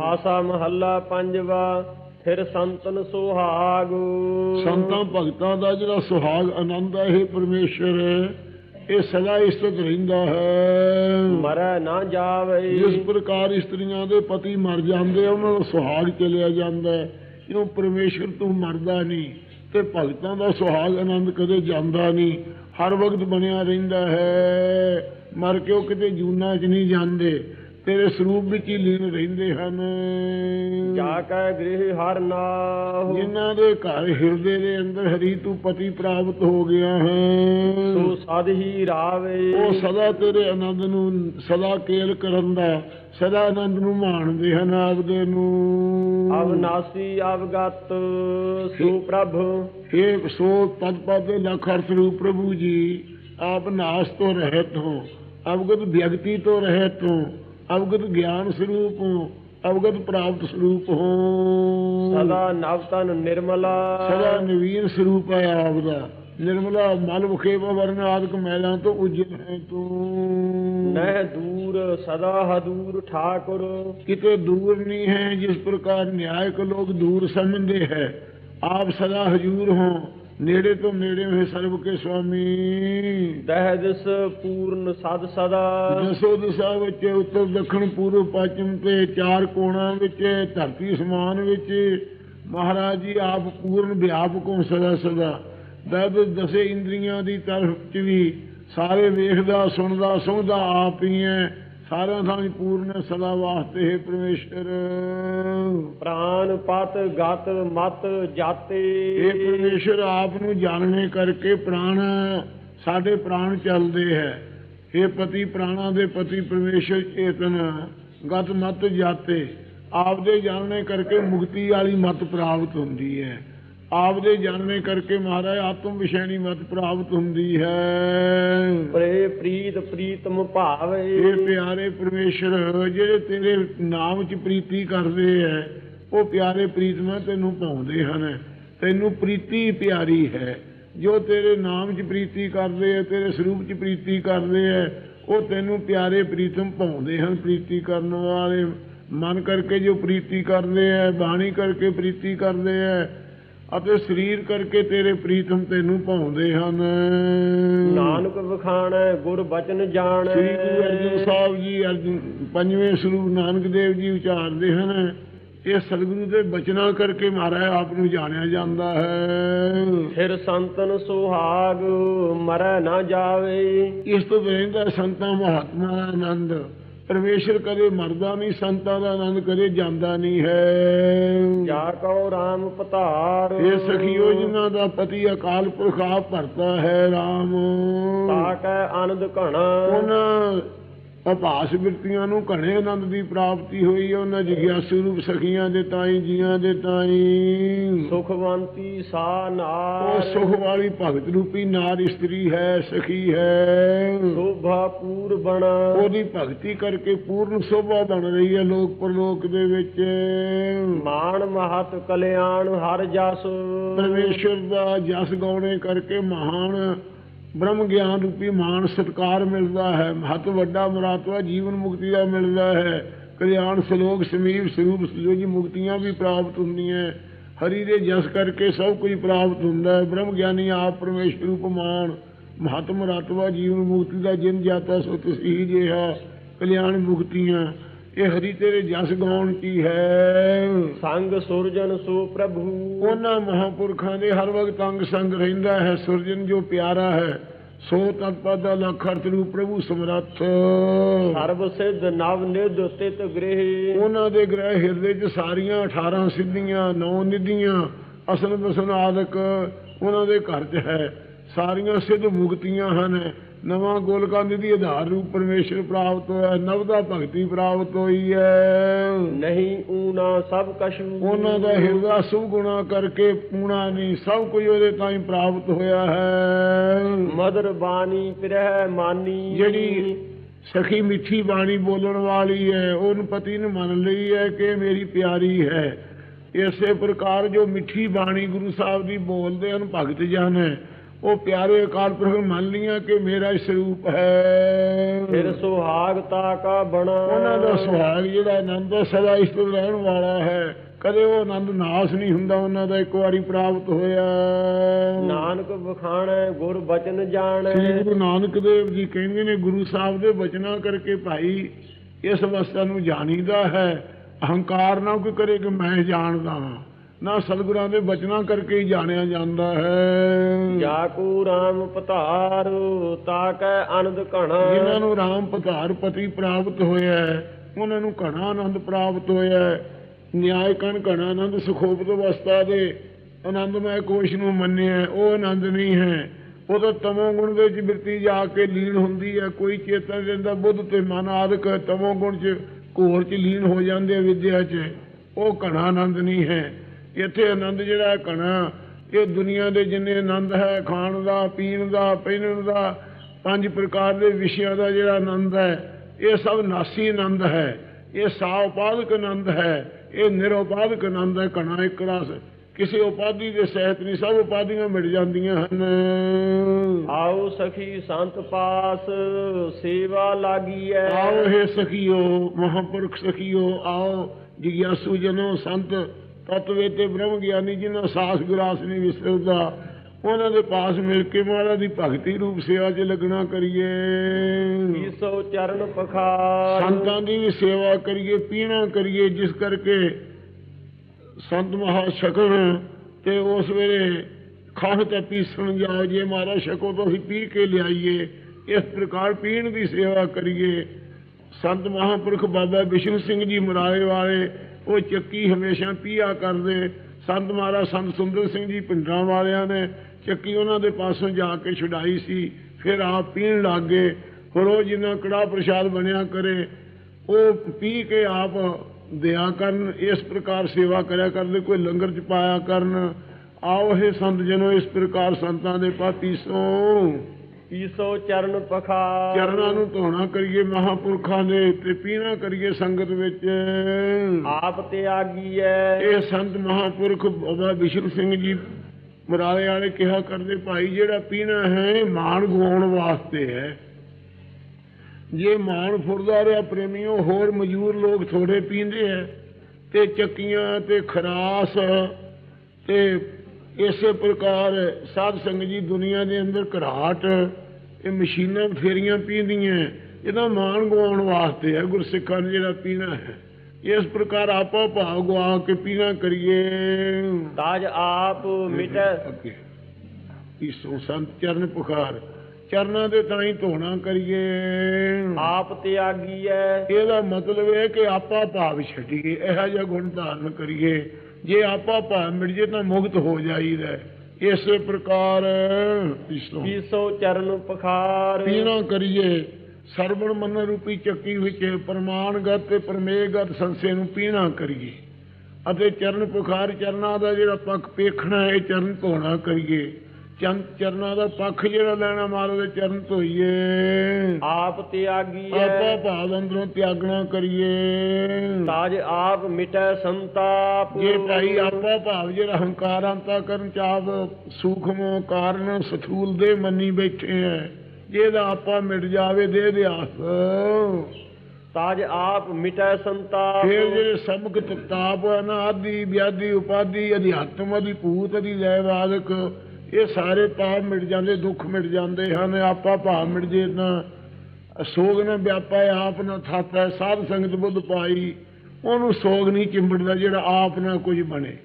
ਆਸਾ ਮਹੱਲਾ ਪੰਜਵਾ ਫਿਰ ਸੰਤਨ ਸੁਹਾਗ। ਸੰਤਾਂ ਭਗਤਾਂ ਦਾ ਜਿਹੜਾ ਸੁਹਾਗ ਆਨੰਦ ਹੈ ਇਹ ਪਰਮੇਸ਼ਰ ਇਹ ਸਦਾ ਇਸਤਤ ਰਹਿੰਦਾ ਹੈ। ਮਰੈ ਨਾ ਜਾਵੇ। ਜਿਸ ਪ੍ਰਕਾਰ ਇਸਤਰੀਆਂ ਦੇ ਪਤੀ ਮਰ ਜਾਂਦੇ ਆ, ਉਹਨਾਂ ਦਾ ਸੁਹਾਗ ਚਲਿਆ ਜਾਂਦਾ ਹੈ। ਇਹਨੂੰ ਪਰਮੇਸ਼ਰ ਤੋਂ ਮਰਦਾ ਨਹੀਂ ਤੇ ਭਗਤਾਂ ਦਾ ਸੁਹਾਗ ਆਨੰਦ ਕਦੇ ਜਾਂਦਾ ਨਹੀਂ। ਹਰ ਵਕਤ ਬਣਿਆ ਰਹਿੰਦਾ ਹੈ। ਮਰ ਕੇ ਉਹ ਕਿਤੇ ਜੂਨਾ 'ਚ ਨਹੀਂ ਜਾਂਦੇ। ਤੇਰੇ ਸਰੂਪ ਵਿੱਚ ਹੀ ਲੀਨ ਰਹਿੰਦੇ ਹਨ। ਜਾ ਕੈ ਗ੍ਰਹਿ ਹਰ ਨਾਹੁ। ਜਿਨ੍ਹਾਂ ਦੇ ਘਰ ਹਿਰਦੇ ਦੇ ਅੰਦਰ ਹਰੀ ਤੂੰ ਪਤੀ ਪ੍ਰਾਪਤ ਹੋ ਗਿਆ ਹੈ। ਸੋ ਸਦ ਹੀ ਰਾਵੇ। ਉਹ ਸਦਾ ਤੇਰੇ ਆਨੰਦ ਨੂੰ ਸਦਾ ਕੇਲ ਕਰਨ ਦਾ ਸਦਾ ਆਨੰਦ ਨੂੰ ਮਾਣਦੇ ਹਨ ਆਪਦੇ ਨੂੰ। ਅਵਨਾਸੀ ਅਵਗਤ ਸੋ ਪ੍ਰਭ। ਇਹ ਸੋ ਤਦ ਪਦ ਦੇ ਲੱਖ ਅਰਥ ਰੂਪ ਪ੍ਰਭੂ ਜੀ ਆਪ ਨਾਸ ਤੋਂ ਰਹਿਤ ਹੋ ਅਵਗਤ ਵਿਅਕਤੀ ਤੋਂ ਰਹਿਤ ਹੋ। ਅਵਗਤ ਗਿਆਨ ਸਰੂਪ ਹੋ ਅਵਗਤ ਪ੍ਰਾਪਤ ਸਰੂਪ ਹੋ। ਸਦਾ ਨਵ ਤਨ ਨਿਰਮਲਾ। ਸਦਾ ਨਵੀਨ ਸਰੂਪ ਹੈ ਆਪ ਦਾ ਨਿਰਮਲਾ ਮਲ ਮੁਖੇਪ ਵਰਨ ਆਦਿਕ ਮੈਲਾਂ ਤੋਂ ਉਜਲ ਹੈ ਤੂੰ। ਨਹਿ ਦੂਰ ਸਦਾ ਹਦੂਰ ਠਾਕੁਰ। ਕਿਤੇ ਦੂਰ ਨਹੀਂ ਹੈ ਜਿਸ ਪ੍ਰਕਾਰ ਨਿਆਇਕ ਲੋਕ ਦੂਰ ਸਮਝਦੇ ਹੈ ਆਪ ਸਦਾ ਹਜੂਰ ਹੋ। ਨੇੜੇ ਤੋਂ ਨੇੜੇ ਹੋਏ ਸਰਬ ਕੇ ਸੁਆਮੀ। ਦਹਿ ਦਿਸ ਪੂਰਨ ਸਦ ਸਦਾ। ਦਸੋ ਦਿਸ਼ਾ ਵਿੱਚ ਉੱਤਰ ਦੱਖਣ ਪੂਰਬ ਪੱਛਮ ਤੇ ਚਾਰ ਕੋਣਾਂ ਵਿੱਚ ਧਰਤੀ ਸਮਾਨ ਵਿੱਚ। ਮਹਾਰਾਜ ਜੀ ਆਪ ਪੂਰਨ ਵਿਆਪਕ ਹੋ ਸਦਾ ਸਦਾ। ਦਦ ਦਸੇ ਇੰਦਰੀਆਂ ਦੀ ਤਰਫ ਚ ਵੀ ਸਾਰੇ ਵੇਖਦਾ ਸੁਣਦਾ ਸੁਣਦਾ ਆਪ ਹੀ ਹੈ। ਸਾਰਿਆਂ ਹੀ ਪੂਰਨ ਸਦਾ ਵਾਸਤੇ ਹੈ ਪਰਮੇਸ਼ਰ। ਪ੍ਰਾਨ ਪਤ ਗਤ ਮਤ ਜਾਤੇ। ਇਹ ਪਰਮੇਸ਼ਰ ਆਪ ਨੂੰ ਜਾਣਨੇ ਕਰਕੇ ਪ੍ਰਾਣ ਸਾਡੇ ਪ੍ਰਾਣ ਚੱਲਦੇ ਹੈ। ਇਹ ਪਤੀ ਪ੍ਰਾਣਾ ਦੇ ਪਤੀ ਪਰਮੇਸ਼ਰ ਚੇਤਨ ਗਤ ਮਤ ਜਾਤੇ ਆਪ ਦੇ ਜਾਣਨੇ ਕਰਕੇ ਮੁਕਤੀ ਵਾਲੀ ਮਤ ਪ੍ਰਾਪਤ ਹੁੰਦੀ ਹੈ। ਆਪ ਦੇ ਜਾਣਨੇ ਕਰਕੇ ਮਹਾਰਾਜ ਆਤਮ ਵਿਸ਼ੈਣੀ ਮਤ ਪ੍ਰਾਪਤ ਹੁੰਦੀ ਹੈ। ਪ੍ਰੇ ਪ੍ਰੀਤ ਪ੍ਰੀਤਮ ਭਾਵੇ। ਇਹ ਪਿਆਰੇ ਪਰਮੇਸ਼ਰ ਜਿਹੜੇ ਤੇਰੇ ਨਾਮ 'ਚ ਪ੍ਰੀਤੀ ਕਰਦੇ ਐ ਉਹ ਪਿਆਰੇ ਪ੍ਰੀਤਮਾ ਤੈਨੂੰ ਪਾਉਂਦੇ ਹਨ। ਤੈਨੂੰ ਪ੍ਰੀਤੀ ਪਿਆਰੀ ਹੈ। ਜੋ ਤੇਰੇ ਨਾਮ 'ਚ ਪ੍ਰੀਤੀ ਕਰਦੇ ਐ ਤੇਰੇ ਸਰੂਪ 'ਚ ਪ੍ਰੀਤੀ ਕਰਦੇ ਐ ਉਹ ਤੈਨੂੰ ਪਿਆਰੇ ਪ੍ਰੀਤਮ ਪਾਉਂਦੇ ਹਨ ਪ੍ਰੀਤੀ ਕਰਨ ਵਾਲੇ। ਮਨ ਕਰਕੇ ਜੋ ਪ੍ਰੀਤੀ ਕਰਦੇ ਐ ਬਾਣੀ ਕਰਕੇ ਪ੍ਰੀਤੀ ਕਰਦੇ ਐ ਅਤੇ ਸਰੀਰ ਕਰਕੇ ਤੇਰੇ ਪ੍ਰੀਤਮ ਤੈਨੂੰ ਪਾਉਂਦੇ ਹਨ। ਨਾਨਕ ਵਖਾਣੈ ਗੁਰ ਬਚਨ ਜਾਣੈ। ਸ੍ਰੀ ਗੁਰੂ ਅਰਜਨ ਸਾਹਿਬ ਜੀ ਅਰਜਨ ਪੰਜਵੇਂ ਸਰੂਪ ਨਾਨਕ ਦੇਵ ਜੀ ਉਚਾਰਦੇ ਹਨ। ਇਹ ਸਤਿਗੁਰੂ ਦੇ ਬਚਨਾਂ ਕਰਕੇ ਮਹਾਰਾਜ ਆਪ ਨੂੰ ਜਾਣਿਆ ਜਾਂਦਾ ਹੈ। ਫਿਰ ਸੰਤਨ ਸੁਹਾਗ ਮਰੈ ਨਾ ਜਾਵੇ। ਇਸ ਤੋਂ ਰਹਿੰਦਾ ਸੰਤਾਂ ਮਹਾਤਮਾ ਆਨੰਦ ਪਰਮੇਸ਼ਰ ਕਦੇ ਮਰਦਾ ਨਹੀਂ ਸੰਤਾਂ ਦਾ ਆਨੰਦ ਕਦੇ ਜਾਂਦਾ ਨਹੀਂ ਹੈ। ਜਾ ਕਉ ਰਾਮ ਪਤਾਰ ਇਹ ਸਖੀਓ ਜਿਨ੍ਹਾਂ ਦਾ ਪਤੀ ਅਕਾਲ ਪੁਰਖ ਆਪ ਭਰਤਾ ਹੈ RAM ਤਾ ਕੈ ਆਨੰਦ ਘਣਾ। ਉਹਨਾਂ ਅਭਾਸ ਬਿਰਤੀਆਂ ਨੂੰ ਘਣੇ ਆਨੰਦ ਦੀ ਪ੍ਰਾਪਤੀ ਹੋਈ ਹੈ ਉਹਨਾਂ ਜਿਗਿਆਸੂ ਰੂਪ ਸਖੀਆਂ ਦੇ ਤਾਈ ਜੀਆਂ ਦੇ ਤਾਈ। ਸੁਖਵੰਤੀ ਸਾ ਉਹ ਨਾਰ ਸੁਖ ਵਾਲੀ ਭਗਤ ਰੂਪੀ ਨਾਰ ਇਸਤਰੀ ਹੈ ਸਖੀ ਹੈ। ਸ਼ੋਭਾ ਪੂਰ ਬਣਾ। ਉਹਦੀ ਭਗਤੀ ਕਰਕੇ ਪੂਰਨ ਸ਼ੋਭਾ ਬਣ ਰਹੀ ਹੈ ਲੋਕ ਪਰਲੋਕ ਦੇ ਵਿੱਚ। ਮਾਨ ਮਹਤ ਕਲਿਆਣ ਹਰ ਜਸ। ਪਰਮੇਸ਼ਰ ਦਾ ਜਸ ਗਾਉਣੇ ਕਰਕੇ ਮਹਾਨ ਬ੍ਰਹਮ ਗਿਆਨ ਰੂਪੀ ਮਾਨ ਸਤਕਾਰ ਮਿਲਦਾ ਹੈ। ਮਹਤ ਵੱਡਾ ਮਰਾਤਵਾ ਜੀਵਨ ਮੁਕਤੀ ਦਾ ਮਿਲਦਾ ਹੈ। ਕਲਿਆਣ ਸਲੋਕ ਸਮੀਪ ਸਰੂਪ ਸਜੋਜੀ ਮੁਕਤੀਆਂ ਵੀ ਪ੍ਰਾਪਤ ਹੁੰਦੀਆਂ ਹਰੀ ਦੇ ਜਸ ਕਰਕੇ ਸਭ ਕੁਝ ਪ੍ਰਾਪਤ ਹੁੰਦਾ ਹੈ। ਬ੍ਰਹਮ ਗਿਆਨੀ ਆਪ ਪਰਮੇਸ਼ਰ ਰੂਪ ਮਾਨ ਮਹਤ ਮਰਾਤਵਾ ਜੀਵਨ ਮੁਕਤੀ ਦਾ ਜਿਨ ਜਾਤਾ ਸੋ ਤਸੀ ਜਿਹਾ ਕਲਿਆਣ ਮੁਕਤੀਆਂ। ਇਹ ਹਰੀ ਤੇਰੇ ਜਸ ਗਾਉਣ ਕੀ ਹੈ? ਸੰਗ ਸੁਰਜਨ ਸੋ ਪ੍ਰਭੂ। ਉਹਨਾਂ ਮਹਾਪੁਰਖਾਂ ਦੇ ਹਰ ਵਕਤ ਅੰਗ ਸੰਗ ਰਹਿੰਦਾ ਹੈ ਸੁਰਜਨ ਜੋ ਪਿਆਰਾ ਹੈ ਸੋ ਤਤਪਦ ਲੱਖ ਅਰਥ ਰੂਪ ਪ੍ਰਭੂ ਸਮਰੱਥ। ਸਰਬ ਸਿੱਧ ਨਵ ਨਿਧ ਤਿਤ ਗ੍ਰਹਿ। ਉਹਨਾਂ ਦੇ ਗ੍ਰਹਿ ਹਿਰਦੇ 'ਚ ਸਾਰੀਆਂ 18 ਸਿੱਧੀਆਂ 9 ਨਿਧੀਆਂ ਅਸਲ ਬਸਨ ਆਦਿਕ ਉਹਨਾਂ ਦੇ ਘਰ 'ਚ ਹੈ। ਸਾਰੀਆਂ ਸਿੱਧ ਮੁਕਤੀਆਂ ਹਨ। ਨਵਾਂ ਗੋਲਕਾਂ ਦੀ ਆਧਾਰ ਰੂਪ ਪਰਮੇਸ਼ਰ ਪ੍ਰਾਪਤ ਹੋਇਆ ਨਵ ਦਾ ਭਗਤੀ ਪ੍ਰਾਪਤ ਹੋਈ ਹੈ। ਨਹੀਂ ਊਨਾ ਸਭ ਕਛੂ। ਉਹਨਾਂ ਦਾ ਹਿਰਦਾ ਸੁਭ ਗੁਣਾ ਕਰਕੇ ਪੂਣਾ ਨਹੀਂ ਸਭ ਕੁਝ ਉਹਦੇ ਤਾਂ ਹੀ ਪ੍ਰਾਪਤ ਹੋਇਆ ਹੈ। ਮਦਰ ਬਾਣੀ ਪਿਰਹਿ ਮਾਨੀ। ਜਿਹੜੀ ਸਖੀ ਮਿੱਠੀ ਬਾਣੀ ਬੋਲਣ ਵਾਲੀ ਹੈ ਉਹਨੂੰ ਪਤੀ ਨੇ ਮੰਨ ਲਈ ਹੈ ਕਿ ਮੇਰੀ ਪਿਆਰੀ ਹੈ। ਇਸੇ ਪ੍ਰਕਾਰ ਜੋ ਮਿੱਠੀ ਬਾਣੀ ਗੁਰੂ ਸਾਹਿਬ ਦੀ ਬੋਲਦੇ ਹਨ ਭਗਤ ਜਨ ਉਹ ਪਿਆਰੇ ਅਕਾਲ ਪੁਰਖ ਮੰਨ ਲੀਆਂ ਕਿ ਮੇਰਾ ਹੀ ਸਰੂਪ ਹੈ। ਫਿਰ ਸੁਹਾਗਤਾ ਕਾ ਬਣਾ। ਉਹਨਾਂ ਦਾ ਸੁਹਾਗ ਜਿਹੜਾ ਆਨੰਦ ਹੈ, ਸਦਾ ਇਸ ਤੋਂ ਰਹਿਣ ਵਾਲਾ ਹੈ। ਕਦੇ ਉਹ ਆਨੰਦ ਨਾਸ ਨਹੀਂ ਹੁੰਦਾ ਉਹਨਾਂ ਦਾ ਇੱਕ ਵਾਰੀ ਪ੍ਰਾਪਤ ਹੋਇਆ। ਨਾਨਕ ਬਖਾਣੈ ਗੁਰ ਬਚਨ ਜਾਣੈ। ਸ੍ਰੀ ਗੁਰੂ ਨਾਨਕ ਦੇਵ ਜੀ ਕਹਿੰਦੇ ਨੇ ਗੁਰੂ ਸਾਹਿਬ ਦੇ ਬਚਨਾਂ ਕਰਕੇ ਭਾਈ ਇਸ ਅਵਸਥਾ ਨੂੰ ਜਾਣੀਦਾ ਹੈ। ਅਹੰਕਾਰ ਨਾ ਕੋਈ ਕਰੇ ਕਿ ਮੈਂ ਜਾਣਦਾ ਹਾਂ। ਨਾ ਸਤਿਗੁਰਾਂ ਦੇ ਬਚਨਾਂ ਕਰਕੇ ਹੀ ਜਾਣਿਆ ਜਾਂਦਾ ਹੈ। ਜਾ ਕੂ ਰਾਮ ਪਧਾਰ ਤਾ ਕੈ ਆਨੰਦ ਘਣਾ। ਜਿਨ੍ਹਾਂ ਨੂੰ ਰਾਮ ਪਧਾਰ ਪਤੀ ਪ੍ਰਾਪਤ ਹੋਇਆ ਉਹਨਾਂ ਨੂੰ ਘਣਾ ਆਨੰਦ ਪ੍ਰਾਪਤ ਹੋਇਆ ਨਿਆਇ ਕਣ ਘਣਾ ਆਨੰਦ ਸੁਖੋਪਤ ਅਵਸਥਾ ਦੇ ਆਨੰਦਮय ਕੋਸ਼ ਨੂੰ ਮੰਨਿਆ ਉਹ ਆਨੰਦ ਨਹੀਂ ਹੈ। ਉਹ ਤਾਂ ਤਮੋ ਗੁਣ ਦੇ ਵਿੱਚ ਬਿਰਤੀ ਜਾ ਕੇ ਲੀਨ ਹੁੰਦੀ ਹੈ ਕੋਈ ਚੇਤਨ ਰਹਿੰਦਾ ਬੁੱਧ ਤੇ ਮਨ ਆਦਿਕ ਤਮੋ ਗੁਣ ਚ ਘੋਰ ਚ ਲੀਨ ਹੋ ਜਾਂਦੇ ਵਿਦਿਆ ਚ। ਉਹ ਘਣਾ ਆਨੰਦ ਨਹੀਂ ਹੈ। ਇੱਥੇ ਆਨੰਦ ਜਿਹੜਾ ਹੈ ਘਣਾ। ਇਹ ਦੁਨੀਆ ਦੇ ਜਿੰਨੇ ਆਨੰਦ ਹੈ ਖਾਣ ਦਾ ਪੀਣ ਦਾ ਪਹਿਨਣ ਦਾ ਪੰਜ ਪ੍ਰਕਾਰ ਦੇ ਵਿਸ਼ਿਆਂ ਦਾ ਜਿਹੜਾ ਆਨੰਦ ਹੈ ਇਹ ਸਭ ਨਾਸੀ ਆਨੰਦ ਹੈ। ਇਹ ਸਾਉਪਾਦਕ ਆਨੰਦ ਹੈ ਇਹ ਨਿਰਉਪਾਦਕ ਆਨੰਦ ਹੈ ਕਣਾ ਇੱਕ ਰਸ। ਕਿਸੇ ਉਪਾਧੀ ਦੇ ਸਹਿਤ ਨਹੀਂ ਸਭ ਉਪਾਧੀਆਂ ਮਿਟ ਜਾਂਦੀਆਂ ਹਨ। ਆਓ ਸਖੀ ਸੰਤ ਪਾਸ ਸੇਵਾ ਲਾਗੀਐ। ਆਓ ਹੈ ਸਖੀਓ ਮਹਾਪੁਰਖ ਸਖੀਓ ਆਓ। ਜਿਗਿਆਸੂ ਜਨੋ ਸੰਤ ਤਤਵੇ ਤੇ ਬ੍ਰਹਮ ਗਿਆਨੀ ਜਿਨ੍ਹਾਂ ਸਾਸ ਗਰਾਸ ਨਹੀਂ ਵਿਸਰਦਾ ਉਹਨਾਂ ਦੇ ਪਾਸ ਮਿਲ ਕੇ ਮਹਾਰਾਜ ਦੀ ਭਗਤੀ ਰੂਪ ਸੇਵਾ 'ਚ ਲੱਗਣਾ ਕਰੀਏ। ਈਸੋ ਚਰਨ ਪਖਾਰ। ਸੰਤਾਂ ਦੀ ਵੀ ਸੇਵਾ ਕਰੀਏ ਪੀਣਾ ਕਰੀਏ ਜਿਸ ਕਰਕੇ ਸੰਤ ਮਹਾ ਛਕਣ ਤੇ ਉਸ ਵੇਲੇ ਖਾਣ ਤੇ ਪੀਸਣ ਜਾਓ ਜੇ ਮਾਰਾ ਛਕੋ ਤਾਂ ਅਸੀਂ ਪੀ ਕੇ ਲਿਆਈਏ ਇਸ ਪ੍ਰਕਾਰ ਪੀਣ ਦੀ ਸੇਵਾ ਕਰੀਏ। ਸੰਤ ਮਹਾਪੁਰਖ ਬਾਬਾ ਵਿਸ਼ਨੂੰ ਸਿੰਘ ਜੀ ਮੁਰਾਰੇ ਵਾਲੇ ਉਹ ਚੱਕੀ ਹਮੇਸ਼ਾ ਪੀਆ ਕਰਦੇ। ਸੰਤ ਮਹਾਰਾਜ, ਸੰਤ ਸੁੰਦਰ ਸਿੰਘ ਜੀ ਪਿੰਡਾਂ ਵਾਲਿਆਂ ਨੇ ਚੱਕੀ ਉਹਨਾਂ ਦੇ ਪਾਸੋਂ ਜਾ ਕੇ ਛੁਡਾਈ ਸੀ, ਫਿਰ ਆਪ ਪੀਣ ਲੱਗ ਗਏ। ਹੋਰ ਉਹ ਜਿੰਨਾ ਕੜਾ ਪ੍ਰਸ਼ਾਦ ਬਣਿਆ ਕਰੇ, ਉਹ ਪੀ ਕੇ ਆਪ ਦਿਆ ਕਰਨ, ਇਸ ਪ੍ਰਕਾਰ ਸੇਵਾ ਕਰਿਆ ਕਰਦੇ ਕੋਈ ਲੰਗਰ ਚ ਪਾਇਆ ਕਰਨ। ਆਓ ਇਹ ਸੰਤ ਜਨੋ, ਇਸ ਪ੍ਰਕਾਰ ਸੰਤਾਂ ਦੇ ਪਾਤੀ ਸੋ। ਈਸੋ ਚਰਨ ਪਖਾਰ। ਚਰਨਾਂ ਨੂੰ ਧੋਣਾ ਕਰੀਏ ਮਹਾਪੁਰਖਾਂ ਦੇ ਤੇ ਪੀਣਾ ਕਰੀਏ ਸੰਗਤ ਵਿੱਚ। ਆਪ ਤਿਆਗੀਐ ਇਹ ਸੰਤ ਮਹਾਪੁਰਖ ਬਾਬਾ ਵਿਸ਼ਨ ਸਿੰਘ ਜੀ ਮਰਾਲੇ ਵਾਲੇ ਕਿਹਾ ਕਰਦੇ ਭਾਈ ਜਿਹੜਾ ਪੀਣਾ ਹੈ ਮਾਣ ਗਵਾਉਣ ਵਾਸਤੇ ਹੈ। ਜੇ ਮਾਣ ਫੁਰਦਾ ਰਿਹਾ ਪ੍ਰੇਮੀਓ ਹੋਰ ਮਜੂਰ ਲੋਕ ਥੋੜੇ ਪੀਂਦੇ ਆ ਤੇ ਚੱਕੀਆਂ ਤੇ ਖਰਾਸ ਤੇ ਇਸੇ ਪ੍ਰਕਾਰ ਸਾਧ ਸੰਗਤ ਜੀ ਦੁਨੀਆ ਦੇ ਅੰਦਰ ਘਰਾਟ ਇਹ ਮਸ਼ੀਨਾਂ ਫੇਰੀਆਂ ਪੀਂਦੀਆਂ ਇਹਦਾ ਮਾਣ ਗਵਾਉਣ ਵਾਸਤੇ ਹੈ ਗੁਰਸਿੱਖਾਂ ਨੇ ਜਿਹੜਾ ਪੀਣਾ ਹੈ। ਇਸ ਪ੍ਰਕਾਰ ਆਪੋ ਭਾਵ ਗਵਾ ਕੇ ਪੀਣਾ ਕਰੀਏ। ਤਾਜ ਆਪ ਮਿਟੈ। ਈਸੋ ਸੰਤ ਚਰਨ ਪੁਕਾਰ ਚਰਨਾਂ ਦੇ ਤਾਂ ਹੀ ਧੋਣਾ ਕਰੀਏ। ਆਪ ਤਿਆਗੀਐ ਇਹਦਾ ਮਤਲਬ ਇਹ ਕਿ ਆਪਾ ਭਾਵ ਛੱਡੀਏ ਇਹੋ ਜਿਹਾ ਗੁਣ ਧਾਰਨ ਕਰੀਏ। ਜੇ ਆਪਾ ਭਾਵ ਮਿਟ ਜੇ ਤਾਂ ਮੁਕਤ ਹੋ ਜਾਈਦਾ ਇਸੇ ਪ੍ਰਕਾਰ ਈਸੋ। ਚਰਨ ਪਖਾਰ ਪੀਣਾ ਕਰੀਏ ਸਰਵਣ ਮਨ ਰੂਪੀ ਚੱਕੀ ਵਿੱਚ ਪ੍ਰਮਾਣਗਤ ਤੇ ਪਰਮੇਗਤ ਸੰਸੇ ਨੂੰ ਪੀਣਾ ਕਰੀਏ। ਅਤੇ ਚਰਨ ਪੁਖਾਰ ਚਰਨਾਂ ਦਾ ਜਿਹੜਾ ਪੱਖ ਪੇਖਣਾ ਹੈ ਇਹ ਚਰਨ ਧੋਣਾ ਕਰੀਏ। ਚੰਦ ਚਰਨਾਂ ਦਾ ਪੱਖ ਜਿਹੜਾ ਲੈਣਾ ਮਾਰੋ ਦੇ ਚਰਨ ਧੋਈਏ। ਆਪ ਆਪਾ ਤਿਆਗੀਐ ਭਾਵ ਅੰਦਰੋਂ ਤਿਆਗਣਾ ਕਰੀਏ। ਤਾਜ ਆਪ ਮਿਟੈ ਸੰਤਾਪ। ਜੇ ਭਾਈ ਆਪਾ ਭਾਵ ਜਿਹੜਾ ਹੰਕਾਰਾਂ ਤਾਂ ਕਰਨ ਚਾਪ ਸੂਖਮ ਕਾਰਨ ਸਥੂਲ ਦੇ ਮੰਨੀ ਬੈਠੇ ਐ। ਜਿਹਦਾ ਆਪਾ ਮਿਟ ਜਾਵੇ ਦੇ ਦੇ ਆਸ। ਤਾਜ ਆਪ ਮਿਟੈ ਸੰਤਾਪ। ਫਿਰ ਜਿਹੜੇ ਸਮਕ ਤਾਪ ਹੈ ਨਾ ਆਦੀ ਵਿਆਦੀ ਉਪਾਦੀ ਅਧਿਆਤਮ ਅਧਿ ਭੂਤ ਅਧਿ ਲੈਵਾਦਕ ਇਹ ਸਾਰੇ ਪਾਪ ਮਿਟ ਜਾਂਦੇ ਦੁੱਖ ਮਿਟ ਜਾਂਦੇ ਹਨ ਆਪਾ ਭਾਵ ਮਿਟ ਜੇ ਤਾਂ ਸੋਗ ਨਾ ਵਿਆਪਾ ਆਪ ਨਾ ਥਾਪੈ ਸਾਧ ਸੰਗਤ ਬੁੱਧ ਪਾਈ ਉਹਨੂੰ ਸੋਗ ਨਹੀਂ ਚਿੰਬੜਦਾ ਜਿਹੜਾ ਆਪ ਨਾ ਕੁਝ ਬਣੇ।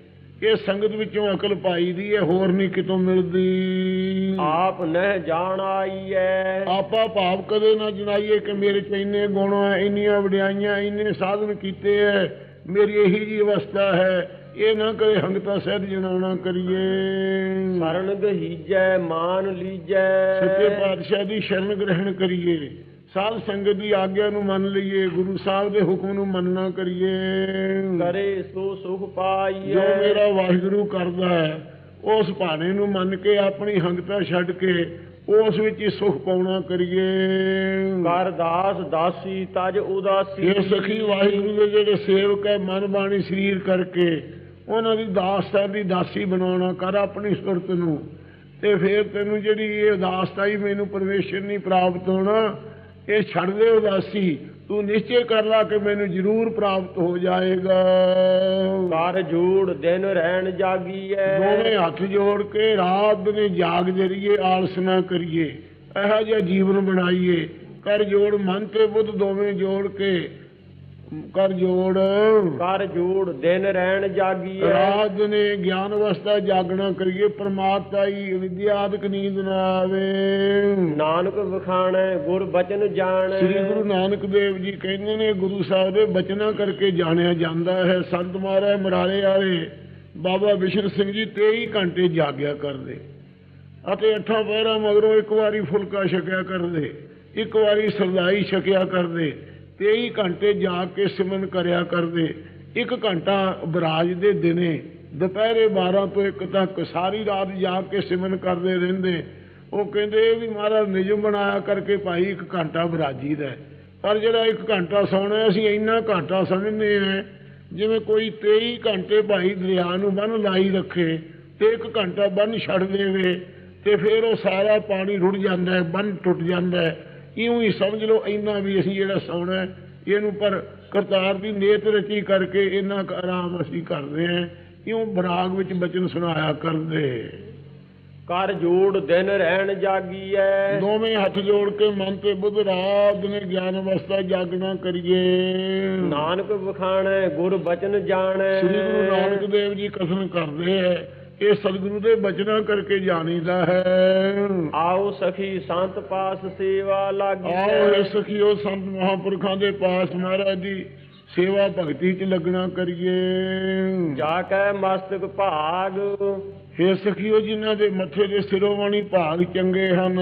ਇਹ ਸੰਗਤ ਵਿੱਚੋਂ ਅਕਲ ਪਾਈ ਦੀ ਹੈ ਹੋਰ ਨਹੀਂ ਕਿਤੋਂ ਮਿਲਦੀ। ਆਪ ਨਹਿ ਜਾਣ ਆਈਐ ਆਪਾ ਭਾਵ ਕਦੇ ਨਾ ਜਨਾਈਏ ਕਿ ਮੇਰੇ ਚ ਇੰਨੇ ਗੁਣ ਹੈ ਇੰਨੀਆਂ ਵਡਿਆਈਆਂ ਇੰਨੇ ਸਾਧਨ ਕੀਤੇ ਐ। ਮੇਰੀ ਇਹੀ ਜੀ ਅਵਸਥਾ ਹੈ ਇਹ ਨਾ ਕਰੇ ਹੰਗਤਾ ਸਹਿਜ ਜਨਾਉਣਾ ਕਰੀਏ। ਸਰਨ ਗਹੀਜੈ ਮਾਨ ਲੀਜੈ। ਸੱਚੇ ਪਾਤਸ਼ਾਹ ਦੀ ਸ਼ਰਨ ਗ੍ਰਹਿਣ ਕਰੀਏ। ਸਾਧ ਸੰਗਤ ਦੀ ਆਗਿਆ ਨੂੰ ਮੰਨ ਲਈਏ ਗੁਰੂ ਸਾਹਿਬ ਦੇ ਹੁਕਮ ਨੂੰ ਮੰਨਣਾ ਕਰੀਏ। ਕਰੇ ਸੋ ਸੁਖ ਪਾਈਐ। ਜੋ ਮੇਰਾ ਵਾਹਿਗੁਰੂ ਕਰਦਾ ਹੈ ਉਸ ਭਾਣੇ ਨੂੰ ਮੰਨ ਕੇ ਆਪਣੀ ਹੰਗਤਾ ਛੱਡ ਕੇ ਉਸ ਵਿੱਚ ਹੀ ਸੁਖ ਪਾਉਣਾ ਕਰੀਏ। ਕਰ ਦਾਸ ਦਾਸੀ ਤਜ ਉਦਾਸੀ। ਇਹ ਸਖੀ ਵਾਹਿਗੁਰੂ ਦੇ ਜਿਹੜੇ ਸੇਵਕ ਹੈ ਮਨ ਬਾਣੀ ਸਰੀਰ ਕਰਕੇ ਉਹਨਾਂ ਦੀ ਦਾਸਤਾਂ ਦੀ ਦਾਸੀ ਬਣਾਉਣਾ ਕਰ ਆਪਣੀ ਸੁਰਤ ਨੂੰ। ਤੇ ਫਿਰ ਤੈਨੂੰ ਜਿਹੜੀ ਇਹ ਉਦਾਸਤਾ ਹੀ ਮੈਨੂੰ ਪਰਮੇਸ਼ਰ ਨਹੀਂ ਪ੍ਰਾਪਤ ਹੋਣਾ ਇਹ ਛੱਡ ਦੇ ਉਦਾਸੀ। ਤੂੰ ਨਿਸ਼ਚੈ ਕਰ ਲਾ ਕਿ ਮੈਨੂੰ ਜ਼ਰੂਰ ਪ੍ਰਾਪਤ ਹੋ ਜਾਏਗਾ। ਕਰ ਜੂੜ ਦਿਨ ਰਹਿਣ ਜਾਗੀਐ। ਦੋਵੇਂ ਹੱਥ ਜੋੜ ਕੇ ਰਾਤ ਦਿਨ ਜਾਗ ਜਰੀਏ ਆਲਸ ਨਾ ਕਰੀਏ। ਇਹੋ ਜਿਹਾ ਜੀਵਨ ਬਣਾਈਏ। ਕਰ ਜੋੜ ਮਨ ਤੇ ਬੁੱਧ ਦੋਵੇਂ ਜੋੜ ਕੇ ਕਰ ਜੋੜ। ਕਰ ਜੂੜ ਦਿਨ ਰਹਿਣ ਜਾਗੀਐ। ਰਾਤ ਦਿਨ ਗਿਆਨ ਅਵਸਥਾ ਜਾਗਣਾ ਕਰੀਏ ਪ੍ਰਮਾਤਮਾ ਹੀ ਵਿਦਿਆਦਿਕ ਨੀਂਦ ਨਾ ਆਵੇ। ਨਾਨਕ ਵਖਾਣੈ ਗੁਰ ਬਚਨ ਜਾਣੈ। ਸ੍ਰੀ ਗੁਰੂ ਨਾਨਕ ਦੇਵ ਜੀ ਕਹਿੰਦੇ ਨੇ ਗੁਰੂ ਸਾਹਿਬ ਦੇ ਬਚਨਾਂ ਕਰਕੇ ਜਾਣਿਆ ਜਾਂਦਾ ਹੈ। ਸੰਤ ਮਹਾਰਾਜ ਮਰਾਲੇ ਵਾਲੇ ਬਾਬਾ ਬਿਸ਼ਨ ਸਿੰਘ ਜੀ 23 ਘੰਟੇ ਜਾਗਿਆ ਕਰਦੇ। ਅਤੇ ਅੱਠਾਂ ਪਹਿਰਾਂ ਮਗਰੋਂ ਇੱਕ ਵਾਰੀ ਫੁਲਕਾ ਛਕਿਆ ਕਰਦੇ। ਇੱਕ ਵਾਰੀ ਸਰਦਾਈ ਛਕਿਆ ਕਰਦੇ। 23 ਘੰਟੇ ਜਾ ਕੇ ਸਿਮਨ ਕਰਿਆ ਕਰਦੇ। ਇੱਕ ਘੰਟਾ ਬਰਾਜ ਦੇ ਦਿਨੇ, ਦੁਪਹਿਰੇ 12 ਤੋਂ 1 ਤੱਕ ਸਾਰੀ ਰਾਤ ਜਾ ਕੇ ਸਿਮਨ ਕਰਦੇ ਰਹਿੰਦੇ। ਉਹ ਕਹਿੰਦੇ ਵੀ ਮਹਾਰਾਜ ਨਿਯਮ ਬਣਾਇਆ ਕਰਕੇ ਭਾਈ ਇੱਕ ਘੰਟਾ ਬਰਾਜੀ ਦਾ ਪਰ ਜਿਹੜਾ ਇੱਕ ਘੰਟਾ ਸੌਣਾ ਅਸੀਂ ਇੰਨਾ ਘੰਟਾ ਸਮਝਦੇ ਹਾਂ, ਜਿਵੇਂ ਕੋਈ 23 ਘੰਟੇ ਭਾਈ ਦਰਿਆ ਨੂੰ ਬੰਨ ਲਾਈ ਰੱਖੇ ਤੇ ਇੱਕ ਘੰਟਾ ਬੰਨ ਛੱਡ ਦੇਵੇ ਤੇ ਫਿਰ ਉਹ ਸਾਰਾ ਪਾਣੀ ਰੁੜ ਜਾਂਦਾ ਹੈ, ਬੰਨ ਟੁੱਟ ਜਾਂਦਾ ਹੈ। ਇਉਂ ਹੀ ਸਮਝ ਲਓ ਇੰਨਾ ਵੀ ਅਸੀਂ ਜਿਹੜਾ ਸੌਣਾ ਇਹਨੂੰ ਪਰ ਕਰਤਾਰ ਦੀ ਨੇਤ ਰਚੀ ਕਰਕੇ ਇੰਨਾ ਕੁ ਆਰਾਮ ਅਸੀਂ ਕਰਦੇ ਹਾਂ ਇਉਂ ਬਰਾਗ ਵਿੱਚ ਬਚਨ ਸੁਣਾਇਆ ਕਰਦੇ। ਕਰ ਜੂੜ ਦਿਨ ਰਹਿਣ ਜਾਗੀਐ। ਦੋਵੇਂ ਹੱਥ ਜੋੜ ਕੇ ਮਨ ਤੇ ਬੁੱਧ ਰਾਤ ਨੇ ਗਿਆਨ ਅਵਸਥਾ ਜਾਗਣਾ ਕਰੀਏ। ਨਾਨਕ ਵਖਾਣੈ ਗੁਰ ਬਚਨ ਜਾਣੈ। ਸ੍ਰੀ ਗੁਰੂ ਨਾਨਕ ਦੇਵ ਜੀ ਕਥਨ ਕਰਦੇ ਹੈ ਇਹ ਸਤਿਗੁਰੂ ਦੇ ਬਚਨਾਂ ਕਰਕੇ ਜਾਣੀਦਾ ਹੈ। ਆਓ ਸਖੀ ਸੰਤ ਪਾਸ ਸੇਵਾ ਲਾਗੀਐ ਆਓ ਸਖੀਓ ਸੰਤ ਮਹਾਂਪੁਰਖਾਂ ਦੇ ਪਾਸ ਮਹਾਰਾਜ ਦੀ ਸੇਵਾ ਭਗਤੀ ਚ ਲੱਗਣਾ ਕਰੀਏ। ਜਾ ਕੈ ਮਸਤਕ ਭਾਗ। ਇਹ ਸਖੀਓ ਜਿਨ੍ਹਾਂ ਦੇ ਮੱਥੇ ਦੇ ਸਿਰੋਮਣੀ ਭਾਗ ਚੰਗੇ ਹਨ।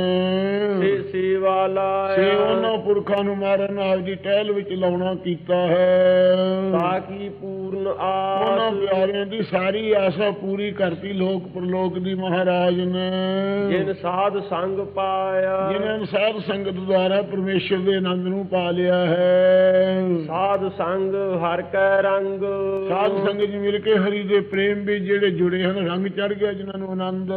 ਸੇ ਸੇਵਾ ਸੇ ਲਾਇਆ ਉਹਨਾਂ ਪੁਰਖਾਂ ਨੂੰ ਮਾਰਨ ਆਪ ਦੀ ਟਹਿਲ ਵਿੱਚ ਲਾਉਣਾ ਕੀਤਾ ਹੈ। ਤਾਕੀ ਪੂਰਨ ਉਹਨਾਂ ਆਸ ਪਿਆਰਿਆਂ ਦੀ ਸਾਰੀ ਆਸਾ ਪੂਰੀ ਕਰਤੀ ਲੋਕ ਪ੍ਰਲੋਕ ਦੀ ਮਹਾਰਾਜ ਨੇ। ਜਿਨ ਸਾਧ ਸੰਗ ਪਾਇਆ। ਜਿਨ੍ਹਾਂ ਨੇ ਸਾਧ ਸੰਗਤ ਦੁਆਰਾ ਪਰਮੇਸ਼ਰ ਦੇ ਆਨੰਦ ਨੂੰ ਪਾ ਲਿਆ ਹੈ। ਸਾਧ ਸੰਗ ਹਰ ਕੈ ਰੰਗ। ਸਾਧ ਸੰਗਤ ਜੀ ਮਿਲ ਕੇ ਹਰੀ ਦੇ ਪ੍ਰੇਮ ਵੀ ਜਿਹੜੇ ਜੁੜੇ ਹਨ ਰੰਗ ਚੜ ਗਿਆ ਜਿਨ੍ਹਾਂ ਨੂੰ ਆਨੰਦ।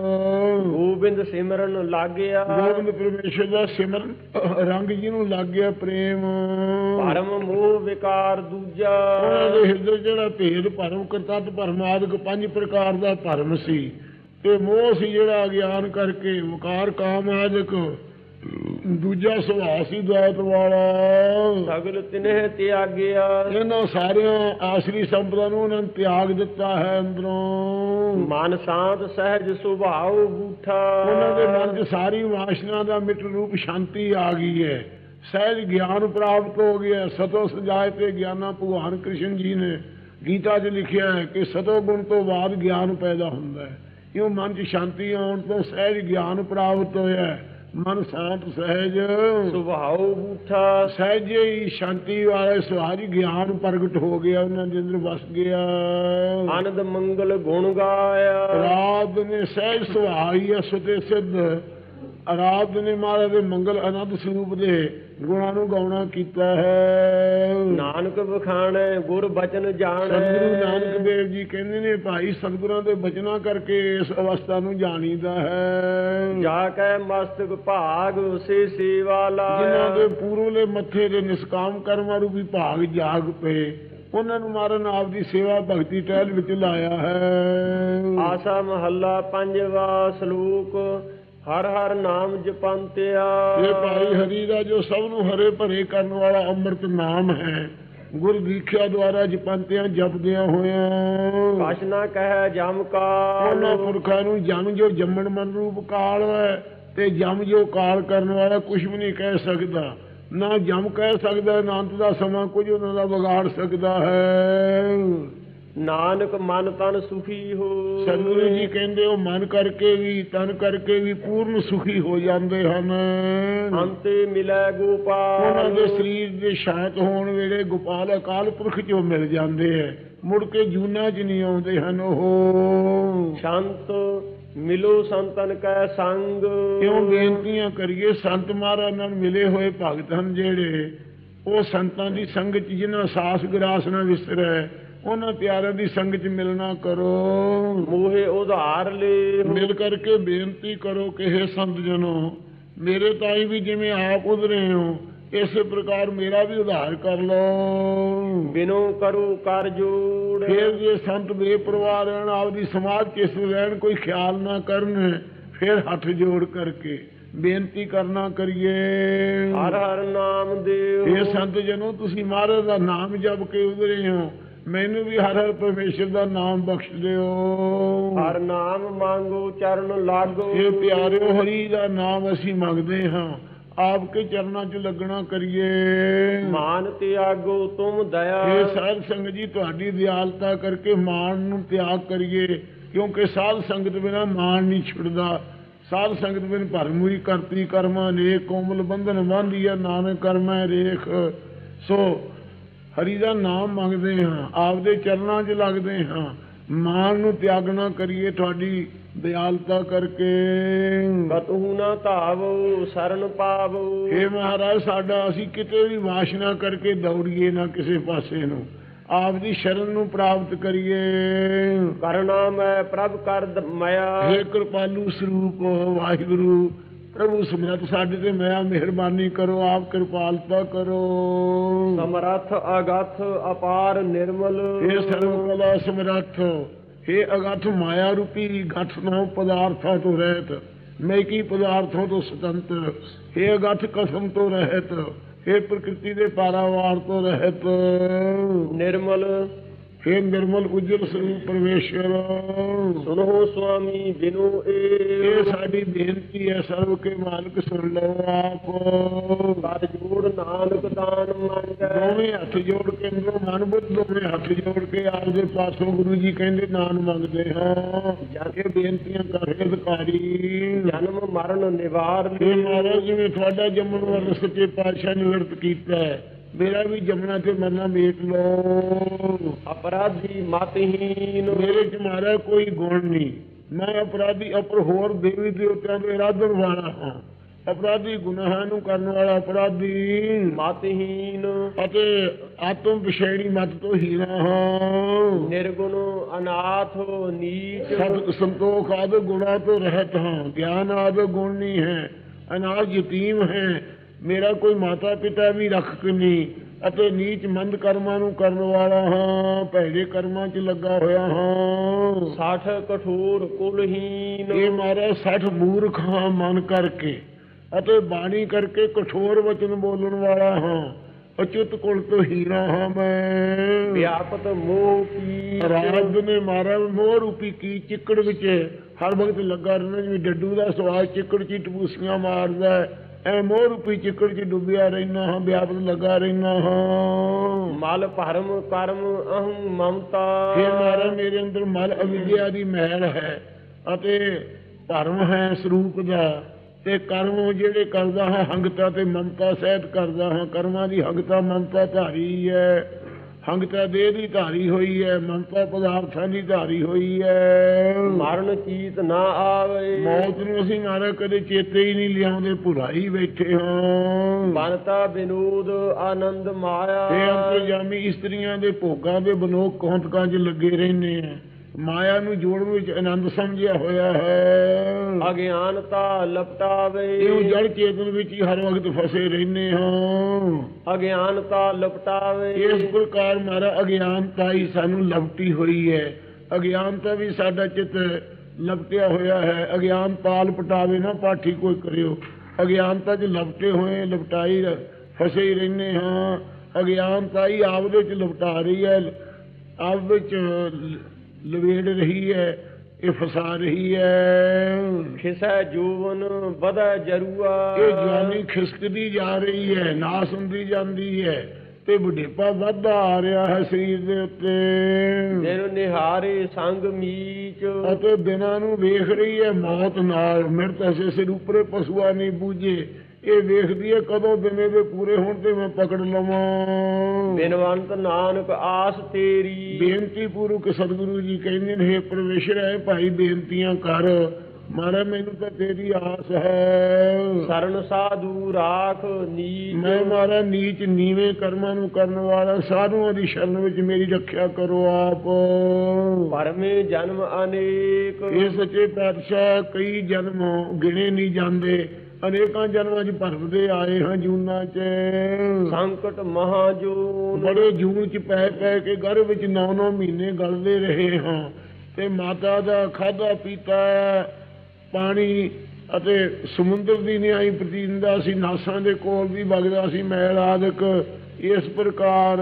ਗੋਬਿੰਦ ਸਿਮਰਨ ਲਾਗਿਆ ਗੋਬਿੰਦ ਪਰਮੇਸ਼ਰ ਦਾ ਸਿਮਰਨ ਰੰਗ ਜਿਹਨੂੰ ਲੱਗ ਗਿਆ ਪ੍ਰੇਮ। ਭਰਮ ਮੋਹ ਵਿਕਾਰ ਦੂਜਾ। ਉਹਨਾਂ ਦੇ ਹਿਰਦੇ ਜਿਹੜਾ ਭੇਦ ਭਰਮ ਕਰਤੱਤ ਭਰਮ ਆਦਿਕ ਪੰਜ ਪ੍ਰਕਾਰ ਦਾ ਭਰਮ ਸੀ। ਤੇ ਮੋਹ ਸੀ ਜਿਹੜਾ ਅਗਿਆਨ ਕਰਕੇ ਵਕਾਰ ਕਾਮ ਆਦਿਕ। ਦੂਜਾ ਸੁਭਾਅ ਸੀ ਦਇਤ ਵਾਲਾ। ਸਗਲ ਤਿਨਹਿ ਤਿਆਗਿਆ। ਇਹਨਾਂ ਸਾਰਿਆਂ ਆਸਰੀ ਸੰਪਦਾ ਨੂੰ ਉਹਨਾਂ ਨੇ ਤਿਆਗ ਦਿੱਤਾ ਹੈ ਅੰਦਰੋਂ। ਮਨ ਸ਼ਾਂਤ ਸਹਿਜ ਸੁਭਾਉ ਬੂਠਾ। ਉਹਨਾਂ ਦੇ ਮਨ 'ਚ ਸਾਰੀ ਵਾਸ਼ਨਾ ਦਾ ਮਿਟ ਰੂਪ ਸ਼ਾਂਤੀ ਆ ਗਈ ਹੈ। ਸਹਿਜ ਗਿਆਨ ਪ੍ਰਾਪਤ ਹੋ ਗਿਆ ਸਤੋ ਸਜਾਏ ਤੇ ਗਿਆਨਾ ਭਗਵਾਨ ਕ੍ਰਿਸ਼ਨ ਜੀ ਨੇ ਗੀਤਾ 'ਚ ਲਿਖਿਆ ਹੈ ਕਿ ਸਤੋ ਗੁਣ ਤੋਂ ਬਾਅਦ ਗਿਆਨ ਪੈਦਾ ਹੁੰਦਾ ਹੈ। ਇਉਂ ਮਨ 'ਚ ਸ਼ਾਂਤੀ ਆਉਣ ਤੋਂ ਸਹਿਜ ਗਿਆਨ ਪ੍ਰਾਪਤ ਹੋਇਆ ਹੈ। ਮਨ ਸ਼ਾਂਤ ਸਹਿਜ। ਸੁਭਾਉ ਬੂਠਾ। ਸਹਿਜ ਹੀ ਸ਼ਾਂਤੀ ਵਾਲੇ ਸੁਹਾਰੀ ਗਿਆਨ ਪ੍ਰਗਟ ਹੋ ਗਿਆ ਉਹਨਾਂ ਦੇ ਅੰਦਰ ਵਸ ਗਿਆ। ਆਨੰਦ ਮੰਗਲ ਗੁਣ ਗਾਇਆ। ਰਾਤ ਨੇ ਸਹਿਜ ਸੁਹਾਈ ਸੁਤੇ ਸਿੱਧ। ਰਾਤ ਨੇ ਮਹਾਰਾਜ ਦੇ ਮੰਗਲ ਆਨੰਦ ਸਰੂਪ ਦੇ ਗੁਣਾਂ ਨੂੰ ਗਾਉਣਾ ਕੀਤਾ ਹੈ। ਨਾਨਕ ਵਖਾਣੈ ਗੁਰ ਬਚਨ ਜਾਣੈ। ਸਤਿਗੁਰੂ ਨਾਨਕ ਦੇਵ ਜੀ ਕਹਿੰਦੇ ਨੇ ਭਾਈ ਸਤਿਗੁਰਾਂ ਦੇ ਬਚਨਾਂ ਕਰਕੇ ਇਸ ਅਵਸਥਾ ਨੂੰ ਜਾਣੀਦਾ ਹੈ। ਜਾ ਕੈ ਮਸਤਕ ਭਾਗ ਸੇ ਸੇਵਾ ਜਿਨ੍ਹਾਂ ਦੇ ਪੂਰਵਲੇ ਮੱਥੇ ਦੇ ਨਿਸਕਾਮ ਕਰਮਾਂ ਰੂਪੀ ਭਾਗ ਜਾਗ ਪਏ ਉਹਨਾਂ ਨੂੰ ਮਾਰਨ ਆਪ ਦੀ ਸੇਵਾ ਭਗਤੀ ਟਹਿਲ ਵਿੱਚ ਲਾਇਆ ਹੈ। ਆਸਾ ਮਹੱਲਾ ਪੰਜਵਾ ਸ਼ਲੋਕ। ਹਰ ਹਰ ਨਾਮ ਜਪੰਤਿਆ ਇਹ ਭਾਈ ਹਰੀ ਦਾ ਜੋ ਸਭ ਨੂੰ ਹਰੇ ਭਰੇ ਕਰਨ ਵਾਲਾ ਅੰਮ੍ਰਿਤ ਨਾਮ ਹੈ ਗੁਰ ਦੀਖਿਆ ਦੁਆਰਾ ਜਪੰਤਿਆਂ ਜਪਦਿਆਂ ਹੋਇਆਂ। ਕਛ ਨਾ ਕਹਿ ਜਮ ਉਹਨਾਂ ਕਾਲ ਪੁਰਖਾਂ ਨੂੰ ਜਮ ਜੋ ਜੰਮਣ ਮਨ ਰੂਪ ਕਾਲ ਹੈ ਤੇ ਜਮ ਜੋ ਕਾਲ ਕਰਨ ਵਾਲਾ ਕੁਝ ਵੀ ਨਹੀਂ ਕਹਿ ਸਕਦਾ। ਨਾ ਜਮ ਕਹਿ ਸਕਦਾ ਨਾ ਅੰਤ ਦਾ ਸਮਾਂ ਕੁਝ ਉਹਨਾਂ ਦਾ ਵਿਗਾੜ ਸਕਦਾ ਹੈ। ਨਾਨਕ ਮਨ ਤਨ ਸੁਖੀ ਹੋ। ਸਤਿਗੁਰੂ ਜੀ ਕਹਿੰਦੇ ਉਹ ਮਨ ਕਰਕੇ ਵੀ ਤਨ ਕਰਕੇ ਵੀ ਪੂਰਨ ਸੁਖੀ ਹੋ ਜਾਂਦੇ ਹਨ। ਅੰਤੇ ਮਿਲੈ ਗੋਪਾਲ। ਉਹਨਾਂ ਦੇ ਸਰੀਰ ਦੇ ਸ਼ਾਂਤ ਹੋਣ ਵੇਲੇ ਗੋਪਾਲ ਅਕਾਲ ਪੁਰਖ ਚੋਂ ਮਿਲ ਜਾਂਦੇ ਐ ਮੁੜ ਕੇ ਜੂਨਾ 'ਚ ਨਹੀਂ ਆਉਂਦੇ ਹਨ ਉਹ। ਸ਼ੰਤ ਮਿਲੋ ਸੰਤਨ ਕੈ ਸੰਗ। ਕਿਉਂ ਬੇਨਤੀਆਂ ਕਰੀਏ ਸੰਤ ਮਹਾਰਾਜ ਨਾਲ ਮਿਲੇ ਹੋਏ ਭਗਤ ਹਨ ਜਿਹੜੇ। ਉਹ ਸੰਤਾਂ ਦੀ ਸੰਗਤ ਜਿਨ੍ਹਾਂ ਸਾਸ ਗਰਾਸ ਨਾ ਵਿਸਰੈ ਉਹਨਾਂ ਪਿਆਰਿਆਂ ਦੀ ਸੰਗਤ 'ਚ ਮਿਲਣਾ ਕਰੋ। ਮੋਹੇ ਉਧਾਰ ਲੇ ਮਿਲ ਕਰਕੇ ਬੇਨਤੀ ਕਰੋ ਕਿ हे ਸੰਤ ਜਨੋ ਮੇਰੇ ਤਾਈ ਵੀ ਜਿਵੇਂ ਆਪ ਉਧਰੇ ਹੋ ਇਸੇ ਪ੍ਰਕਾਰ ਮੇਰਾ ਵੀ ਉਧਾਰ ਕਰ ਲਓ। ਬਿਨੋ ਕਰੂ ਕਰ ਜੋੜ। ਫਿਰ ਜੇ ਸੰਤ ਬੇਪਰਵਾਹ ਰਹਿਣ ਆਪਦੀ ਸਮਾਜ ਕਿਸ ਰਹਿਣ ਕੋਈ ਖਿਆਲ ਨਾ ਕਰਨ ਫਿਰ ਹੱਥ ਜੋੜ ਕਰਕੇ ਬੇਨਤੀ ਕਰਨਾ ਕਰੀਏ। ਹਰ ਹਰ ਨਾਮ ਦੇਵ ਇਹ ਸੰਤ ਜਨੋ ਤੁਸੀਂ ਮਹਾਰਾਜ ਦਾ ਨਾਮ ਜਪ ਕੇ ਉਧਰੇ ਹੋ ਮੈਨੂੰ ਵੀ ਹਰ ਹਰ ਪਰਮੇਸ਼ਰ ਦਾ ਨਾਮ ਬਖਸ਼ ਦਿਓ। ਹਰ ਨਾਮ ਮੰਗੋ ਚਰਨ ਲਾਗੋ। ਇਹ ਪਿਆਰਿਓ ਹਰੀ ਦਾ ਨਾਮ ਅਸੀਂ ਮੰਗਦੇ ਹਾਂ। ਆਪ ਕੇ ਚਰਨਾਂ 'ਚ ਲੱਗਣਾ ਕਰੀਏ। ਮਾਨ ਤਿਆਗੋ ਤੁਮ ਦਇਆ। ਇਹ ਸਾਧ ਸੰਗਤ ਜੀ ਤੁਹਾਡੀ ਦਿਆਲਤਾ ਕਰਕੇ ਮਾਣ ਨੂੰ ਤਿਆਗ ਕਰੀਏ। ਕਿਉਂਕਿ ਸਾਧ ਸੰਗਤ ਬਿਨਾ ਮਾਣ ਨਹੀਂ ਛੁੱਟਦਾ। ਸਾਧ ਸੰਗਤ ਬਿਨ ਭਰਮੂਰੀ ਕਰਤੀ ਕਰਮਾਂ ਨੇ ਕੋਮਲ ਬੰਧਨ ਬਾਂਧੀਆ ਨਾਨਕ ਕਰਮੈ ਰੇਖ। ਸੋ ਹਰੀ ਦਾ ਨਾਮ ਮੰਗਦੇ ਹਾਂ ਆਪਦੇ ਚਰਨਾਂ 'ਚ ਲੱਗਦੇ ਹਾਂ। ਮਾਣ ਨੂੰ ਤਿਆਗਣਾ ਕਰੀਏ ਤੁਹਾਡੀ ਦਿਆਲਤਾ ਕਰਕੇ। ਕਤਹੂ ਨਾ ਧਾਵੋ ਸਰਨ ਪਾਵੋ। हे ਮਹਾਰਾਜ ਸਾਡਾ ਅਸੀਂ ਕਿਤੇ ਵੀ ਵਾਸ਼ਨਾ ਕਰਕੇ ਦੌੜੀਏ ਨਾ ਕਿਸੇ ਪਾਸੇ ਨੂੰ। ਆਪ ਦੀ ਸ਼ਰਨ ਨੂੰ ਪ੍ਰਾਪਤ ਕਰੀਏ। ਕਰਨਾ ਮੈਂ ਪ੍ਰਭ ਕਰ ਦ- ਮਇਆ। हे ਕਿਰਪਾਲੂ ਸਰੂਪ ਵਾਹਿਗੁਰੂ ਪ੍ਰਭੂ ਸਮਰੱਥ ਸਾਡੇ ਤੇ ਮੈਂ ਮਿਹਰਬਾਨੀ ਕਰੋ ਆਪ ਕਿਰਪਾਲਤਾ ਕਰੋ। ਸਮਰੱਥ ਅਗਾਥ ਅਪਾਰ ਨਿਰਮਲ। ਇਹ ਸਰਵ ਕਲਾ ਸਮਰੱਥ ਇਹ ਅਗਾਥ ਮਾਇਆ ਰੂਪੀ ਗਾਠ ਨਾਮ ਪਦਾਰਥਾਂ ਤੋਂ ਰਹਿਤ। ਮੈਕੀ ਪਦਾਰਥੋਂ ਤੋਂ ਸੁਤੰਤਰ ਇਹ ਅਗਾਥ ਕਸਮ ਤੋਂ ਰਹਿਤ। ਇਹ ਪ੍ਰਕਿਰਤੀ ਦੇ ਪਾਰਾਵਾਰ ਤੋਂ ਰਹਿਤ। ਨਿਰਮਲ हे ਨਿਰਮਲ ਉਜਲ ਸਰੂਪ ਪਰਮੇਸ਼ਰ ਸੁਨੋ ਸੁਆਮੀ ਬਿਨੂ ਇਹ ਸਾਡੀ ਬੇਨਤੀ ਹੈ ਸਰਵ ਕੇ ਮਾਲਕ ਸੁਣ ਲਓ ਆਪ। ਕਰ ਜੋੜ ਨਾਨਕ ਦਾਨ ਮੰਗੈ। ਦੋਵੇਂ ਹੱਥ ਜੋੜ ਕੇ ਅੰਦਰੋਂ ਮਨ ਬੁੱਧ ਦੋਵੇਂ ਹੱਥ ਜੋੜ ਕੇ ਆਪਦੇ ਪਾਸੋਂ ਗੁਰੂ ਜੀ ਕਹਿੰਦੇ ਨਾਨ ਮੰਗਦੇ ਹਾਂ। ਜਾ ਕੇ ਬੇਨਤੀਆਂ ਕਰ ਰਹੇ ਅਧਿਕਾਰੀ। ਜਨਮ ਮਰਨ ਨਿਵਾਰ ਇਹ ਮਹਾਰਾਜ ਜਿਵੇਂ ਤੁਹਾਡਾ ਜੰਮਣ ਵਾਲਾ ਸੱਚੇ ਪਾਤਸ਼ਾਹ ਨੇ ਵਰਤ ਕੀਤਾ ਹੈ ਮੇਰਾ ਵੀ ਜੰਮਣਾ ਤੇ ਮਰਨਾ ਮੇਟ ਲਓ। ਅਪਰਾਧੀ ਮਤਹੀਨ। ਮੇਰੇ ਚ ਮਹਾਰਾਜ ਕੋਈ ਗੁਣ ਨਹੀਂ। ਮੈਂ ਅਪਰਾਧੀ ਅਪਰ ਹੋਰ ਦੇਵੀ ਦੇਵਤਿਆਂ ਦੇ ਇਰਾਦਨ ਵਾਲਾ ਹਾਂ। ਅਪਰਾਧੀ ਗੁਨਾਹਾਂ ਨੂੰ ਕਰਨ ਵਾਲਾ ਅਪਰਾਧੀ। ਮਤਹੀਨ। ਅਤੇ ਆਤਮ ਵਿਸ਼ੇਣੀ ਮਤ ਤੋਂ ਹੀਰਾ ਹਾਂ। ਨਿਰਗੁਣ ਅਨਾਥ ਨੀਚ। ਸਤ ਸੰਤੋਖ ਆਦਿ ਗੁਣਾ ਤੋਂ ਰਹਿਤ ਹਾਂ। ਗਿਆਨ ਆਦਿ ਗੁਣ ਨਹੀਂ ਹੈ। ਅਨਾਜ ਯਤੀਮ ਹੈ। ਮੇਰਾ ਕੋਈ ਮਾਤਾ ਪਿਤਾ ਵੀ ਰੱਖ ਨਹੀਂ ਅਤੇ ਨੀਚ ਮੰਦ ਕਰਮਾਂ ਨੂੰ ਕਰਨ ਵਾਲਾ ਹਾਂ ਭੈੜੇ ਕਰਮਾਂ 'ਚ ਲੱਗਾ ਹੋਇਆ ਹਾਂ। ਸਾਠ ਕਠੋਰ ਕੁਲਹੀਨ। ਇਹ ਮਾਰਾ 60 ਮੂਰਖ ਹਾਂ ਮਨ ਕਰਕੇ ਅਤੇ ਬਾਣੀ ਕਰਕੇ ਕਠੋਰ ਵਚਨ ਬੋਲਣ ਵਾਲਾ ਹਾਂ। ਅਚੁੱਤ ਕੁਲ ਤੋਂ ਹੀਰਾ ਹਾਂ ਮੈਂ। ਵਿਆਪਤ ਮੋਹ ਕੀ ਰਾਜ ਨੇ ਮਾਰਾ ਮੋਹ ਰੂਪੀ ਕੀ ਚਿੱਕੜ ਵਿੱਚ? ਹਰ ਵਕਤ ਲੱਗਾ ਰਹਿਣਾ ਜਿਵੇਂ ਡੱਡੂ ਦਾ ਸਵਾਦ ਚਿੱਕੜ ਚ ਹੀ ਟਪੂਸੀਆਂ ਮਾਰਦਾ ਹੈ, ਐ ਮੋਹ ਰੂਪੀ ਚਿੱਕੜ ਚ ਡੁੱਬਿਆ ਰਹਿਣਾ ਹਾਂ ਵਿਆਪਤ ਲੱਗਾ ਰਹਿਣਾ ਹਾਂ। ਮਲ ਭਰਮ ਕਰਮ ਅਹੰ ਮਮਤਾ। ਇਹ ਮਾਰਾ ਮੇਰੇ ਅੰਦਰ ਮਲ ਅਵਿਦਿਆ ਦੀ ਮਹਿਲ ਹੈ ਅਤੇ ਧਰਮ ਹੈ ਸਰੂਪ ਦਾ ਤੇ ਕਰਮ ਜਿਹੜੇ ਕਰਦਾ ਹਾਂ ਹੰਗਤਾ ਤੇ ਮਮਤਾ ਸਹਿਤ ਕਰਦਾ ਹਾਂ ਕਰਮਾਂ ਦੀ ਹੰਗਤਾ ਮਮਤਾ ਧਾਰੀ ਹੈ। ਹੰਗਤਾ ਦੇਹ ਦੀ ਧਾਰੀ ਹੋਈ ਹੈ ਮਮਤਾ ਪਦਾਰਥਾਂ ਦੀ ਧਾਰੀ ਹੋਈ ਹੈ ਮਰਨ ਚੀਤ ਨਾ ਆਵੇ। ਮੌਤ ਨੂੰ ਅਸੀਂ ਮਾਰਾ ਕਦੇ ਚੇਤੇ ਹੀ ਨਹੀਂ ਲਿਆਉਂਦੇ ਭੁਲਾਈ ਬੈਠੇ ਹਾਂ। ਬਨਤਾ ਬਿਨੂਦ ਆਨੰਦ ਮਾਇਆ। ਤੇ ਅੰਤਰਜਾਮੀ ਇਸਤਰੀਆਂ ਦੇ ਭੋਗਾਂ ਦੇ ਬਨੋਕ ਕੌਂਤਕਾਂ 'ਚ ਲੱਗੇ ਰਹਿੰਦੇ ਆ ਮਾਇਆ ਨੂੰ ਜੋੜਨ ਵਿੱਚ ਆਨੰਦ ਸਮਝਿਆ ਹੋਇਆ ਹੈ। ਅਗਿਆਨਤਾ ਲਪਟਾਵੇ। ਇਹ ਜੜ ਚੇਤਨ ਵਿੱਚ ਹੀ ਹਰ ਵਕਤ ਫਸੇ ਰਹਿੰਦੇ ਹਾਂ। ਅਗਿਆਨਤਾ ਲਪਟਾਵੇ। ਇਸ ਪ੍ਰਕਾਰ ਮਾਰਾ ਅਗਿਆਨਤਾ ਹੀ ਸਾਨੂੰ ਲਪਟੀ ਹੋਈ ਹੈ। ਅਗਿਆਨਤਾ ਵੀ ਸਾਡਾ ਚਿੱਤ ਲਪਟਿਆ ਹੋਇਆ ਹੈ। ਅਗਿਆਨ ਤਾਲ ਪਟਾਵੇ ਨਾ ਪਾਠੀ ਕੋਈ ਕਰਿਓ। ਅਗਿਆਨਤਾ 'ਚ ਲਪਟੇ ਹੋਏ ਲਪਟਾਈ ਫਸੇ ਹੀ ਰਹਿੰਦੇ ਹਾਂ। ਅਗਿਆਨਤਾ ਹੀ ਆਪਦੇ 'ਚ ਲਪਟਾ ਰਹੀ ਹੈ। ਆਪ ਵਿੱਚ ਲਵੇੜ ਰਹੀ ਹੈ ਇਹ ਫਸਾ ਰਹੀ ਹੈ। ਖਿਸੈ ਜੂਵਨ ਵਧੈ ਜਰੂਆ। ਇਹ ਜਵਾਨੀ ਖਿਸਕਦੀ ਜਾ ਰਹੀ ਹੈ ਨਾਸ ਹੁੰਦੀ ਜਾਂਦੀ ਹੈ ਤੇ ਬੁਢੇਪਾ ਵੱਧਦਾ ਆ ਰਿਹਾ ਹੈ ਸਰੀਰ ਦੇ ਉੱਤੇ। ਦਿਨ ਨਿਹਾਰੇ ਸੰਗ ਮੀਚ। ਅਤੇ ਦਿਨਾਂ ਨੂੰ ਵੇਖ ਰਹੀ ਹੈ ਮੌਤ ਨਾਲ। ਮਿਰਤ ਐਸੇ ਸਿਰ ਉਪਰੇ ਪਸ਼ੂਆ ਨਹੀਂ ਬੂਝੇ। ਇਹ ਵੇਖਦੀ ਹੈ ਕਦੋਂ ਦਿਨੇ ਦੇ ਪੂਰੇ ਹੋਣ ਤੇ ਮੈਂ ਪਕੜ ਲਵਾਂ। ਬਿਨਵੰਤ ਨਾਨਕ ਆਸ ਤੇਰੀ। ਬੇਨਤੀ ਪੂਰਵਕ ਸਤਿਗੁਰੂ ਜੀ ਕਹਿੰਦੇ ਨੇ ਪਰਮੇਸ਼ਰ ਹੈ ਭਾਈ ਬੇਨਤੀਆਂ ਕਰ। ਮਹਾਰਾਜ ਮੈਨੂੰ ਤਾਂ ਤੇਰੀ ਆਸ ਹੈ। ਸਰਨ ਸਾਧੂ ਰਾਖ ਨੀਚ। ਮੈਂ ਮਾਰਾ ਨੀਚ ਨੀਵੇਂ ਕਰਮਾਂ ਨੂੰ ਕਰਨ ਵਾਲਾ ਸਾਧੂਆਂ ਦੀ ਸ਼ਰਨ ਵਿੱਚ ਮੇਰੀ ਰੱਖਿਆ ਕਰੋ ਆਪ। ਪਰਮੇ ਜਨਮ ਅਨੇਕ। ਇਹ ਸੱਚੇ ਪਾਤਸ਼ਾਹ ਕਈ ਜਨਮ ਗਿਣੇ ਨਹੀਂ ਜਾਂਦੇ। ਅਨੇਕਾਂ ਜਨਮਾਂ 'ਚ ਭਰਮਦੇ ਆਏ ਹਾਂ ਜੂਨਾਂ 'ਚ। ਸੰਕਟ ਮਹਾਜੂਨ। ਬੜੇ ਜੂਨ 'ਚ ਪੈ ਪੈ ਕੇ ਗਰਭ ਵਿੱਚ 9-9 ਮਹੀਨੇ ਗਲਦੇ ਰਹੇ ਹਾਂ। ਤੇ ਮਾਤਾ ਦਾ ਖਾਦਾ ਪੀਤਾ ਪਾਣੀ ਅਤੇ ਸਮੁੰਦਰ ਦੀ ਨਿਆਈ ਪ੍ਰਤੀਨਦਾ ਸੀ ਨਾਸਾਂ ਦੇ ਕੋਲ ਵੀ ਵਗਦਾ ਸੀ ਮੈਲ ਆਦਿਕ। ਇਸ ਪ੍ਰਕਾਰ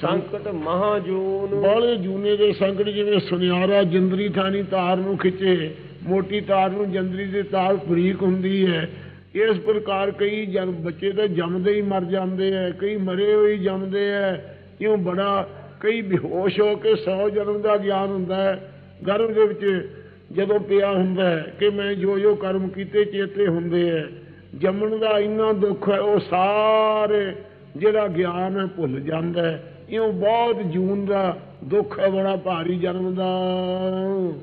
ਸੰਕਟ ਮਹਾਜੂਨ। ਬਾਲੇ ਜੂਨੇ ਦੇ ਸੰਕਟ ਜਿਵੇਂ ਸੁਨਿਆਰਾ ਜੰਦਰੀ ਥਾਣੀ ਤਾਰ ਨੂੰ ਖਿੱਚੇ ਮੋਟੀ ਤਾਰ ਨੂੰ ਜੰਦਰੀ ਦੀ ਤਾਰ ਫਰੀਕ ਹੁੰਦੀ ਹੈ। ਇਸ ਪ੍ਰਕਾਰ ਕਈ ਜਨ ਬੱਚੇ ਤਾਂ ਜੰਮਦੇ ਹੀ ਮਰ ਜਾਂਦੇ ਐ, ਕਈ ਮਰੇ ਹੋਏ ਜੰਮਦੇ ਐ। ਇਉਂ ਬੜਾ ਕਈ ਬੇਹੋਸ਼ ਹੋ ਕੇ ਸੌ ਜਨਮ ਦਾ ਗਿਆਨ ਹੁੰਦਾ ਹੈ ਗਰਭ ਦੇ ਵਿੱਚ ਜਦੋਂ ਪਿਆ ਹੁੰਦਾ ਹੈ ਕਿ ਮੈਂ ਜੋ ਜੋ ਕਰਮ ਕੀਤੇ ਚੇਤੇ ਹੁੰਦੇ ਐ। ਜੰਮਣ ਦਾ ਇੰਨਾ ਦੁੱਖ ਹੈ ਉਹ ਸਾਰੇ ਜਿਹੜਾ ਗਿਆਨ ਹੈ ਭੁੱਲ ਜਾਂਦਾ ਹੈ ਇਉਂ ਬਹੁਤ ਜੂਨ ਦਾ ਦੁੱਖ ਹੈ ਬੜਾ ਭਾਰੀ ਜਨਮ ਦਾ।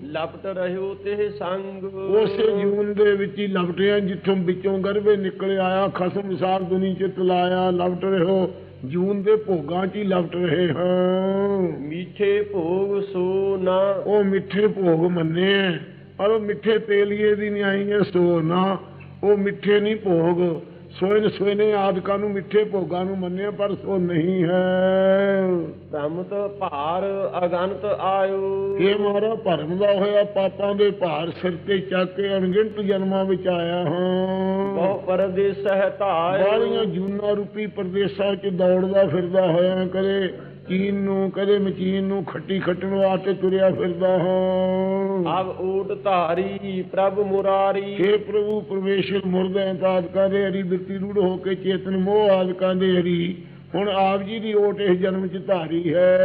ਲਪਟ ਰਹਿਓ ਤੇ ਸੰਗ। ਉਸੇ ਜੂਨ ਦੇ ਵਿੱਚ ਹੀ ਲਪਟਿਆ ਜਿੱਥੋਂ ਵਿੱਚੋਂ ਗਰਭੇ ਨਿਕਲ ਆਇਆ ਖਸਮ ਸਾਰ ਦੁਨੀ ਚ ਤਲਾਇਆ ਲਪਟ ਰਹੋ ਜੂਨ ਦੇ ਭੋਗਾਂ 'ਚ ਹੀ ਲਪਟ ਰਹੇ ਹਾਂ। ਮੀਠੇ ਭੋਗ ਸੋ ਨਾ। ਉਹ ਮਿੱਠੇ ਭੋਗ ਮੰਨੇ ਪਰ ਉਹ ਮਿੱਠੇ ਤੇਲੀਏ ਦੀ ਨਹੀਂ ਆਈ ਹੈ ਸੋ ਨਾ। ਉਹ ਮਿੱਠੇ ਨਹੀਂ ਭੋਗ ਸੋਇਨ ਸੋਇਨੇ ਆਦਿਕਾਂ ਨੂੰ ਮਿੱਠੇ ਭੋਗਾਂ ਨੂੰ ਮੰਨਿਆ ਪਰ ਸੋ ਨਹੀਂ ਹੈ। ਭ੍ਰਮਤ ਭਾਰ ਅਗੰਤ ਆਇਓ। ਇਹ ਮਾਰਾ ਭਰਮ ਦਾ ਹੋਇਆ ਪਾਪਾਂ ਦੇ ਭਾਰ ਸਿਰ ਤੇ ਚੱਕ ਕੇ ਅਣਗਿਣਤ ਜਨਮਾਂ ਵਿੱਚ ਆਇਆ ਹਾਂ। ਬਹੁ ਪਰਦੇਸ ਹੈ ਧਾਇ ਬਾਹਲੀਆਂ ਜੂਨਾ ਰੂਪੀ ਪ੍ਰਦੇਸ਼ਾਂ 'ਚ ਦੌੜਦਾ ਫਿਰਦਾ ਹੋਇਆ ਕਦੇ ਚੀਨ ਨੂੰ ਕਦੇ ਮਚੀਨ ਨੂੰ ਖੱਟੀ ਖੱਟਣ ਵਾਸਤੇ ਤੁਰਿਆ ਫਿਰਦਾ ਹਾਂ। ਅਬ ਊਟ ਧਾਰੀ ਪ੍ਰਭ ਮੁਰਾਰੀ। हे ਪ੍ਰਭੂ ਪਰਮੇਸ਼ਰ ਮੁਰਦੇ ਤਾਦਕਾਂ ਦੇ ਹਰੀ ਬਿਰਤੀ ਰੂੜ ਹੋ ਕੇ ਚੇਤਨ ਮੋਹ ਆਦਿਕਾਂ ਦੇ ਹਰੀ। ਹੁਣ ਆਪ ਜੀ ਦੀ ਓਟ ਇਸ ਜਨਮ 'ਚ ਧਾਰੀ ਹੈ।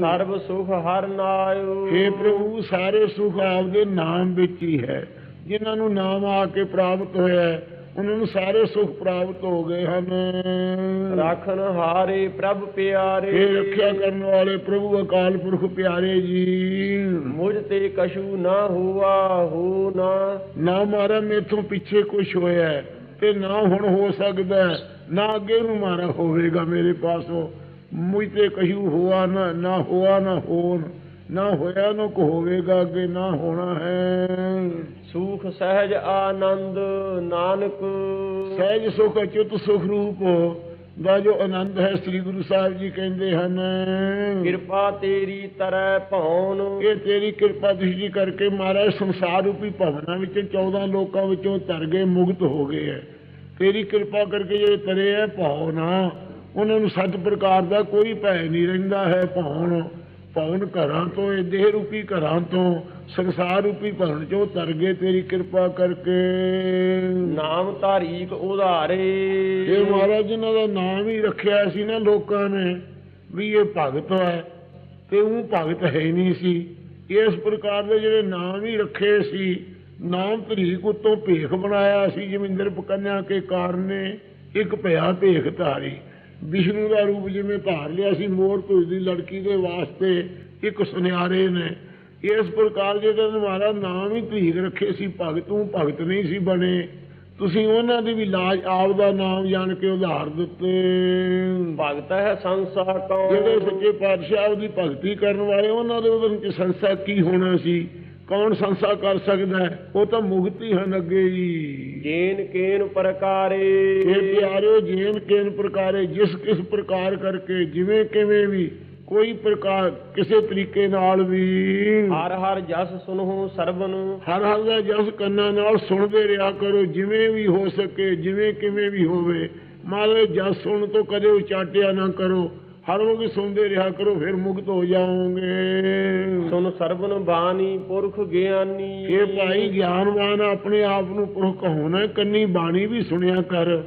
ਸਰਬ ਸੁਖ ਹਰ ਨਾਇਓ। हे ਪ੍ਰਭੂ ਸਾਰੇ ਸੁਖ ਆਪ ਦੇ ਨਾਮ ਵਿੱਚ ਹੀ ਹੈ। ਜਿਨ੍ਹਾਂ ਨੂੰ ਨਾਮ ਆ ਕੇ ਪ੍ਰਾਪਤ ਹੋਇਆ ਹੈ, ਉਹਨਾਂ ਨੂੰ ਸਾਰੇ ਸੁਖ ਪ੍ਰਾਪਤ ਹੋ ਗਏ ਹਨ। ਰਾਖਨ ਹਾਰੇ ਪ੍ਰਭ ਪਿਆਰੇ। ਇਹ ਰੱਖਿਆ ਕਰਨ ਵਾਲੇ ਪ੍ਰਭੂ ਅਕਾਲ ਪੁਰਖ ਪਿਆਰੇ ਜੀ। ਮੁਝ ਤੇ ਕਛੂ ਨਾ ਹੁਆ ਹੋ ਨਾ। ਨਾ ਮਾਰਾ ਮੇਥੋਂ ਪਿੱਛੇ ਕੁਝ ਹੋਇਆ ਤੇ ਨਾ ਹੁਣ ਹੋ ਸਕਦਾ ਨਾ ਅੱਗੇ ਨੂੰ ਮਾਰਾ ਹੋਵੇਗਾ ਮੇਰੇ ਪਾਸੋਂ। ਮੁਝ ਤੇ ਕਹੂ ਹੋਆ ਨਾ ਨਾ ਹੋਆ ਨਾ ਹੋਣ ਨਾ ਹੋਇਆ ਨਾ ਕੋ ਹੋਵੇਗਾ ਅੱਗੇ ਨਾ ਹੋਣਾ ਹੈ। ਸੁਖ ਸਹਿਜ ਆਨੰਦ ਨਾਨਕ। ਸਹਿਜ ਸੁਖ ਅਚੁੱਤ ਸੁਖ ਰੂਪ ਦਾ ਜੋ ਆਨੰਦ ਹੈ ਸ੍ਰੀ ਗੁਰੂ ਸਾਹਿਬ ਜੀ ਕਹਿੰਦੇ ਹਨ। ਕਿਰਪਾ ਤੇਰੀ ਤਰੈ ਭਉਨ ਇਹ ਤੇਰੀ ਕਿਰਪਾ ਦ੍ਰਿਸ਼ਟੀ ਕਰਕੇ ਮਹਾਰਾਜ ਸੰਸਾਰ ਰੂਪੀ ਭਵਨਾਂ ਵਿੱਚੋਂ 14 ਲੋਕਾਂ ਵਿੱਚੋਂ ਤਰ ਗਏ ਮੁਕਤ ਹੋ ਗਏ ਹੈ। ਤੇਰੀ ਕਿਰਪਾ ਕਰਕੇ ਜਿਹੜੇ ਤਰੇ ਹੈ ਭਾਵਨਾ ਉਹਨਾਂ ਨੂੰ ਸੱਤ ਪ੍ਰਕਾਰ ਦਾ ਕੋਈ ਭੈ ਨਹੀਂ ਰਹਿੰਦਾ ਹੈ ਭਾਵਨ। ਭਵਨ ਘਰਾਂ ਤੋਂ ਇਹ ਦੇਹ ਰੂਪੀ ਘਰਾਂ ਤੋਂ ਸੰਸਾਰ ਰੂਪੀ ਭਵਨ ਚੋਂ ਤਰ ਗਏ ਤੇਰੀ ਕਿਰਪਾ ਕਰਕੇ। ਨਾਮ ਧਾਰੀਕ ਉਧਾਰੇ। ਇਹ ਮਹਾਰਾਜ ਜਿਨ੍ਹਾਂ ਦਾ ਨਾਮ ਹੀ ਰੱਖਿਆ ਸੀ ਨਾ ਲੋਕਾਂ ਨੇ ਵੀ ਇਹ ਭਗਤ ਹੈ ਤੇ ਉਹ ਭਗਤ ਹੈ ਹੀ ਨਹੀਂ ਸੀ। ਇਸ ਪ੍ਰਕਾਰ ਦੇ ਜਿਹੜੇ ਨਾਮ ਹੀ ਰੱਖੇ ਸੀ ਨਾਮ ਤਰੀਕ ਉਤੋਂ ਭੇਖ ਬਣਾਇਆ ਸੀ ਜਮਿੰਦਰ ਪਕੰਨਿਆ ਕੇ ਕਾਰਨ ਨੇ ਇੱਕ ਭਇਆ ਭੇਖ ਧਾਰੀ। ਵਿਸ਼ਨੂੰ ਦਾ ਰੂਪ ਜਿਵੇਂ ਧਾਰ ਲਿਆ ਸੀ ਮੋਰ ਧੁਜ ਦੀ ਲੜਕੀ ਦੇ ਵਾਸਤੇ ਇੱਕ ਸੁਨਿਆਰੇ ਨੇ ਇਸ ਪ੍ਰਕਾਰ ਜਿਹੜਾ ਤੁਹਾਡਾ ਨਾਮ ਹੀ ਧੀਕ ਰੱਖੇ ਸੀ ਭਗਤ ਉਹ ਭਗਤ ਨਹੀਂ ਸੀ ਬਣੇ ਤੁਸੀਂ ਉਹਨਾਂ ਦੀ ਵੀ ਲਾਜ ਆਪ ਦਾ ਨਾਮ ਜਾਣ ਕੇ ਉਧਾਰ ਦਿੱਤੇ। ਭਗਤ ਹੈ ਸੰਸਾ ਕਉ ਜਿਹੜੇ ਸੱਚੇ ਪਾਤਸ਼ਾਹ ਦੀ ਭਗਤੀ ਕਰਨ ਵਾਲੇ ਉਹਨਾਂ ਦੇ ਉਦੋਂ ਚ ਸੰਸਾ ਕੀ ਹੋਣਾ ਸੀ? ਕੌਣ ਸੰਸਾ ਕਰ ਸਕਦਾ ਉਹ ਤਾਂ ਮੁਕਤੀ ਹਨ ਅੱਗੇ ਜੀ। ਜੇਨ ਕੇਨ ਪ੍ਰਕਾਰੇ। ਇਹ ਪਿਆਰੇ ਜੀਨ ਕੇਨ ਪ੍ਰਕਾਰੇ ਜਿਸ ਕਿਸ ਪ੍ਰਕਾਰ ਕਰਕੇ ਜਿਵੇਂ ਕਿਵੇਂ ਵੀ। ਕੋਈ ਪ੍ਰਕਾਰ ਕਿਸੇ ਤਰੀਕੇ ਨਾਲ ਵੀ ਹਰ ਹਰ ਜਸ ਸੁਨਹੁ ਸਰਬਨ। ਹਰ ਹਰ ਦਾ ਜਸ ਕੰਨਾਂ ਨਾਲ ਸੁਣਦੇ ਰਿਹਾ ਕਰੋ ਜਿਵੇਂ ਵੀ ਹੋ ਸਕੇ ਜਿਵੇਂ ਕਿਵੇਂ ਵੀ ਹੋਵੇ। ਮਾਰੇ ਜਸ ਸੁਣ ਤੋਂ ਕਦੇ ਉਚਾਟਿਆ ਨਾ ਕਰੋ। ਹਰ ਵਕਤ ਸੁਣਦੇ ਰਿਹਾ ਕਰੋ ਫਿਰ ਮੁਕਤ ਹੋ ਜਾਓਗੇ। ਸੁਨ ਸਰਬਨ ਬਾਣੀ ਪੁਰਖ ਗਿਆਨੀ। ਇਹ ਭਾਈ ਗਿਆਨਵਾਨ ਆਪਣੇ ਆਪ ਨੂੰ ਪੁਰਖ ਹੋਣਾ ਕੰਨੀ ਬਾਣੀ ਵੀ ਸੁਣਿਆ ਕਰ।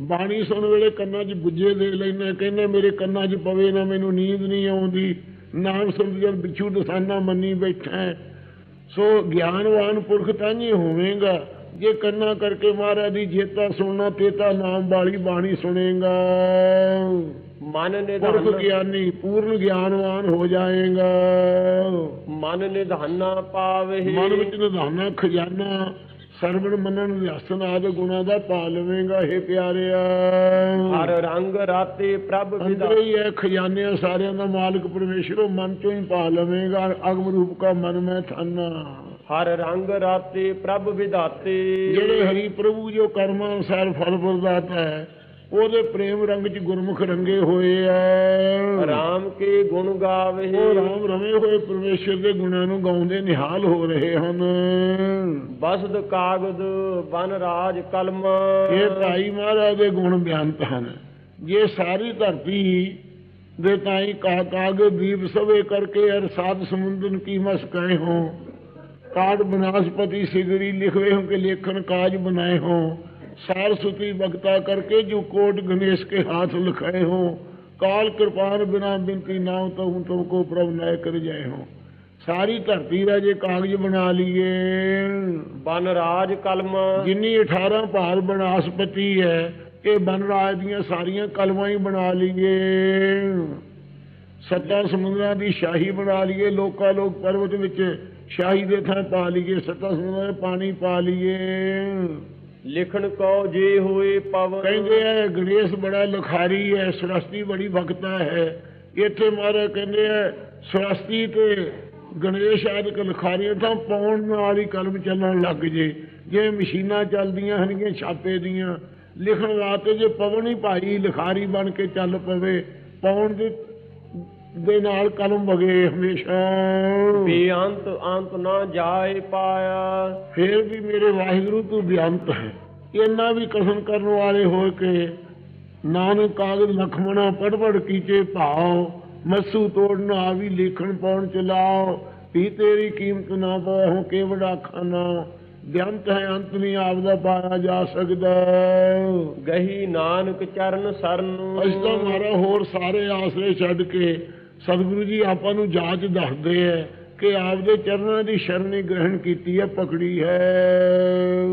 ਬਾਣੀ ਸੁਣ ਵੇਲੇ ਕੰਨਾਂ 'ਚ ਗੁੱਜੇ ਦੇ ਲੈਣਾ ਕਹਿੰਦਾ ਮੇਰੇ ਕੰਨਾਂ 'ਚ ਪਵੇ ਨਾ ਮੈਨੂੰ ਨੀਂਦ ਨਹੀਂ ਆਉਂਦੀ। ਨਾਮ ਸੁਣ ਜਦ ਬਿਛੂ ਦਸਾਨਾ ਮੰਨੀ ਬੈਠਾ। ਸੋ ਗਿਆਨਵਾਨ ਪੁਰਖ ਤਾਂ ਹੀ ਹੋਵੇਗਾ। ਜੇ ਕੰਨਾਂ ਕਰਕੇ ਮਹਾਰਾਜ ਦੀ ਜੇਤਾ ਸੁਣਨਾ ਤੇਤਾ ਨਾਮ ਵਾਲੀ ਬਾਣੀ ਸੁਣੇਗਾ। ਮਨ ਪੁਰਖ ਨਿਧਾਨ ਗਿਆਨੀ ਪੂਰਨ ਗਿਆਨਵਾਨ ਹੋ ਜਾਏਗਾ। ਮਨ ਨਿਧਾਨਾ ਪਾਵਹਿ ਮਨ ਵਿੱਚ ਨਿਧਾਨਾ ਖਜ਼ਾਨਾ ਸਰਵਣ ਮੰਨਣ ਵਿਅਸਨ ਆਦਿ ਗੁਣਾ ਦਾ ਪਾ ਲਵੇਂਗਾ ਇਹ ਪਿਆਰਿਆ ਹਰ ਰੰਗ ਰਾਤੇ ਪ੍ਰਭ ਅੰਦਰ ਵਿਦਾ ਹੀ ਹੈ ਖਜ਼ਾਨੇ ਸਾਰਿਆਂ ਦਾ ਮਾਲਕ ਪਰਮੇਸ਼ਰ ਉਹ ਮਨ ਚੋਂ ਹੀ ਪਾ ਲਵੇਂਗਾ। ਅਗਮ ਰੂਪ ਕਾ ਮਨ ਮੈਂ ਥਾਨਾ। ਹਰ ਰੰਗ ਰਾਤੇ ਪ੍ਰਭ ਵਿਦਾਤੇ। ਜਿਹੜੇ ਹਰੀ ਪ੍ਰਭੂ ਜੋ ਕਰਮਾਂ ਅਨੁਸਾਰ ਫਲ ਪ੍ਰਦਾਤਾ ਹੈ ਉਹਦੇ ਪ੍ਰੇਮ ਰੰਗ ਚ ਗੁਰਮੁਖ ਰੰਗੇ ਹੋਏ ਆ ਰਾਮ ਕੇ ਗੁਣ ਗਾਵਹਿ ਉਹ ਰਾਮ ਰਵੇਂ ਹੋਏ ਪਰਮੇਸ਼ਰ ਦੇ ਗੁਣਾਂ ਨੂੰ ਗਾਉਂਦੇ ਨਿਹਾਲ ਹੋ ਰਹੇ ਹਨ। ਬਸਦ ਕਾਗਦ ਬਨ ਰਾਜ ਕਲਮ। ਇਹ ਭਾਈ ਮਹਾਰਾਜ ਦੇ ਗੁਣ ਬਿਆਨਤ ਹਨ। ਜੇ ਸਾਰੀ ਧਰਤੀ ਦੇ ਤਾਈ ਕਾ ਕਾਗ ਦੀਪ ਸਵੇ ਕਰਕੇ ਅਰ ਸਾਧ ਸਮੁੰਦਨ ਕੀ ਮਸ ਕਹੇ ਹੋ। ਕਾਟ ਬਨਾਸਪਤੀ ਸਿਗਰੀ ਲਿਖਵੇ ਹੋ ਕਿ ਲੇਖਨ ਕਾਜ ਬਣਾਏ ਹੋ। सारस्वती बगता करके जो कोट गणेश के हाथ लिखाए हो काल कृपान बिना बिनती नाव तो हूँ तुमको प्रभ नय कर जाए हो ਸਾਰੀ ਧਰਤੀ ਦਾ ਜੇ ਕਾਗਜ਼ ਬਣਾ ਲਈਏ। ਬਨਰਾਜ ਕਲਮ। ਜਿੰਨੀ 18 ਭਾਰ ਬਨਾਸਪਤੀ ਹੈ ਇਹ ਬਨਰਾਜ ਦੀਆਂ ਸਾਰੀਆਂ ਕਲਮਾਂ ਹੀ ਬਣਾ ਲਈਏ। ਸੱਤਾ ਸਮੁੰਦਰਾਂ ਦੀ ਸ਼ਾਹੀ ਬਣਾ ਲਈਏ ਲੋਕਾਂ ਲੋਕ ਪਰਬਤ ਵਿੱਚ ਸ਼ਾਹੀ ਦੇ ਥਾਂ ਪਾ ਲਈਏ ਸੱਤਾ ਸਮੁੰਦਰਾਂ ਪਾਣੀ ਪਾ ਲਈਏ। ਲਿਖਣ ਕੋ ਜੇ ਹੋਏ ਪਵਨ। ਕਹਿੰਦੇ ਆ, ਗਣੇਸ਼ ਬੜਾ ਲਖਾਰੀ ਹੈ, ਸਰਸਤੀ ਬੜੀ ਭਗਤਾ ਹੈ। ਇੱਥੇ ਮਹਾਰਾਜ ਕਹਿੰਦੇ ਆ, ਸਰਸਤੀ ਤੇ ਗਣੇਸ਼ ਆਦਿਕ ਲਖਾਰੀਆਂ ਤਾਂ ਪਾਉਣ ਨਾਲ ਹੀ ਕਲਮ ਚੱਲਣ ਲੱਗ ਜੇ। ਜੇ ਮਸ਼ੀਨਾਂ ਚੱਲਦੀਆਂ ਹਨਗੀਆਂ, ਛਾਪੇ ਦੀਆਂ, ਲਿਖਣ ਵਾਸਤੇ ਜੇ ਪਵਨ ਹੀ ਭਾਈ ਲਿਖਾਰੀ ਬਣ ਕੇ ਚੱਲ ਪਵੇ, ਪਾਉਣ ਦੇ ਦੇ ਨਾਲ ਕਲਮ ਵਗੇ ਹਮੇਸ਼ਾ। ਬੇਅੰਤ ਅੰਤ ਨਾ ਜਾਏ ਪਾਇਆ। ਫੇਰ ਵੀ ਮੇਰੇ ਵਾਹਿਗੁਰੂ ਤੂੰ ਬਿਆੰਤ ਹੈ। ਇੰਨਾ ਵੀ ਕਸਮ ਕਰਨ ਵਾਲੇ ਹੋ ਕੇ ਨਾਨਕ ਕਾਗਜ਼ ਲਖਮਣਾ ਪੜ ਪੜ ਕੀਚੇ ਭਾਓ ਮਸੂ ਤੋੜਨ ਆਵੀ ਲੇਖਣ ਪਾਉਣ ਚਲਾਓ ਵੀ ਤੇਰੀ ਕੀਮਤ ਨਾ ਪਾਉ ਕੇਵੜਾ ਖਾਨਾ ਬਿਆੰਤ ਹੈ ਅੰਤ ਨਹੀਂ ਆਪਦਾ ਪਾਇਆ ਜਾ ਸਕਦਾ। ਗਹੀ ਨਾਨਕ ਚਰਨ ਸਰਨ। ਅਸੀਂ ਤਾਂ ਮਾਰਾ ਹੋਰ ਸਾਰੇ ਆਸਰੇ ਛੱਡ ਕੇ ਸਤਿਗੁਰੂ ਜੀ ਆਪਾਂ ਨੂੰ ਜਾਂਚ ਦੱਸਦੇ ਹੈ ਕਿ ਆਪਦੇ ਚਰਨਾਂ ਦੀ ਸ਼ਰਣੀ ਗ੍ਰਹਿਣ ਕੀਤੀ ਹੈ ਪਕੜੀ ਹੈ।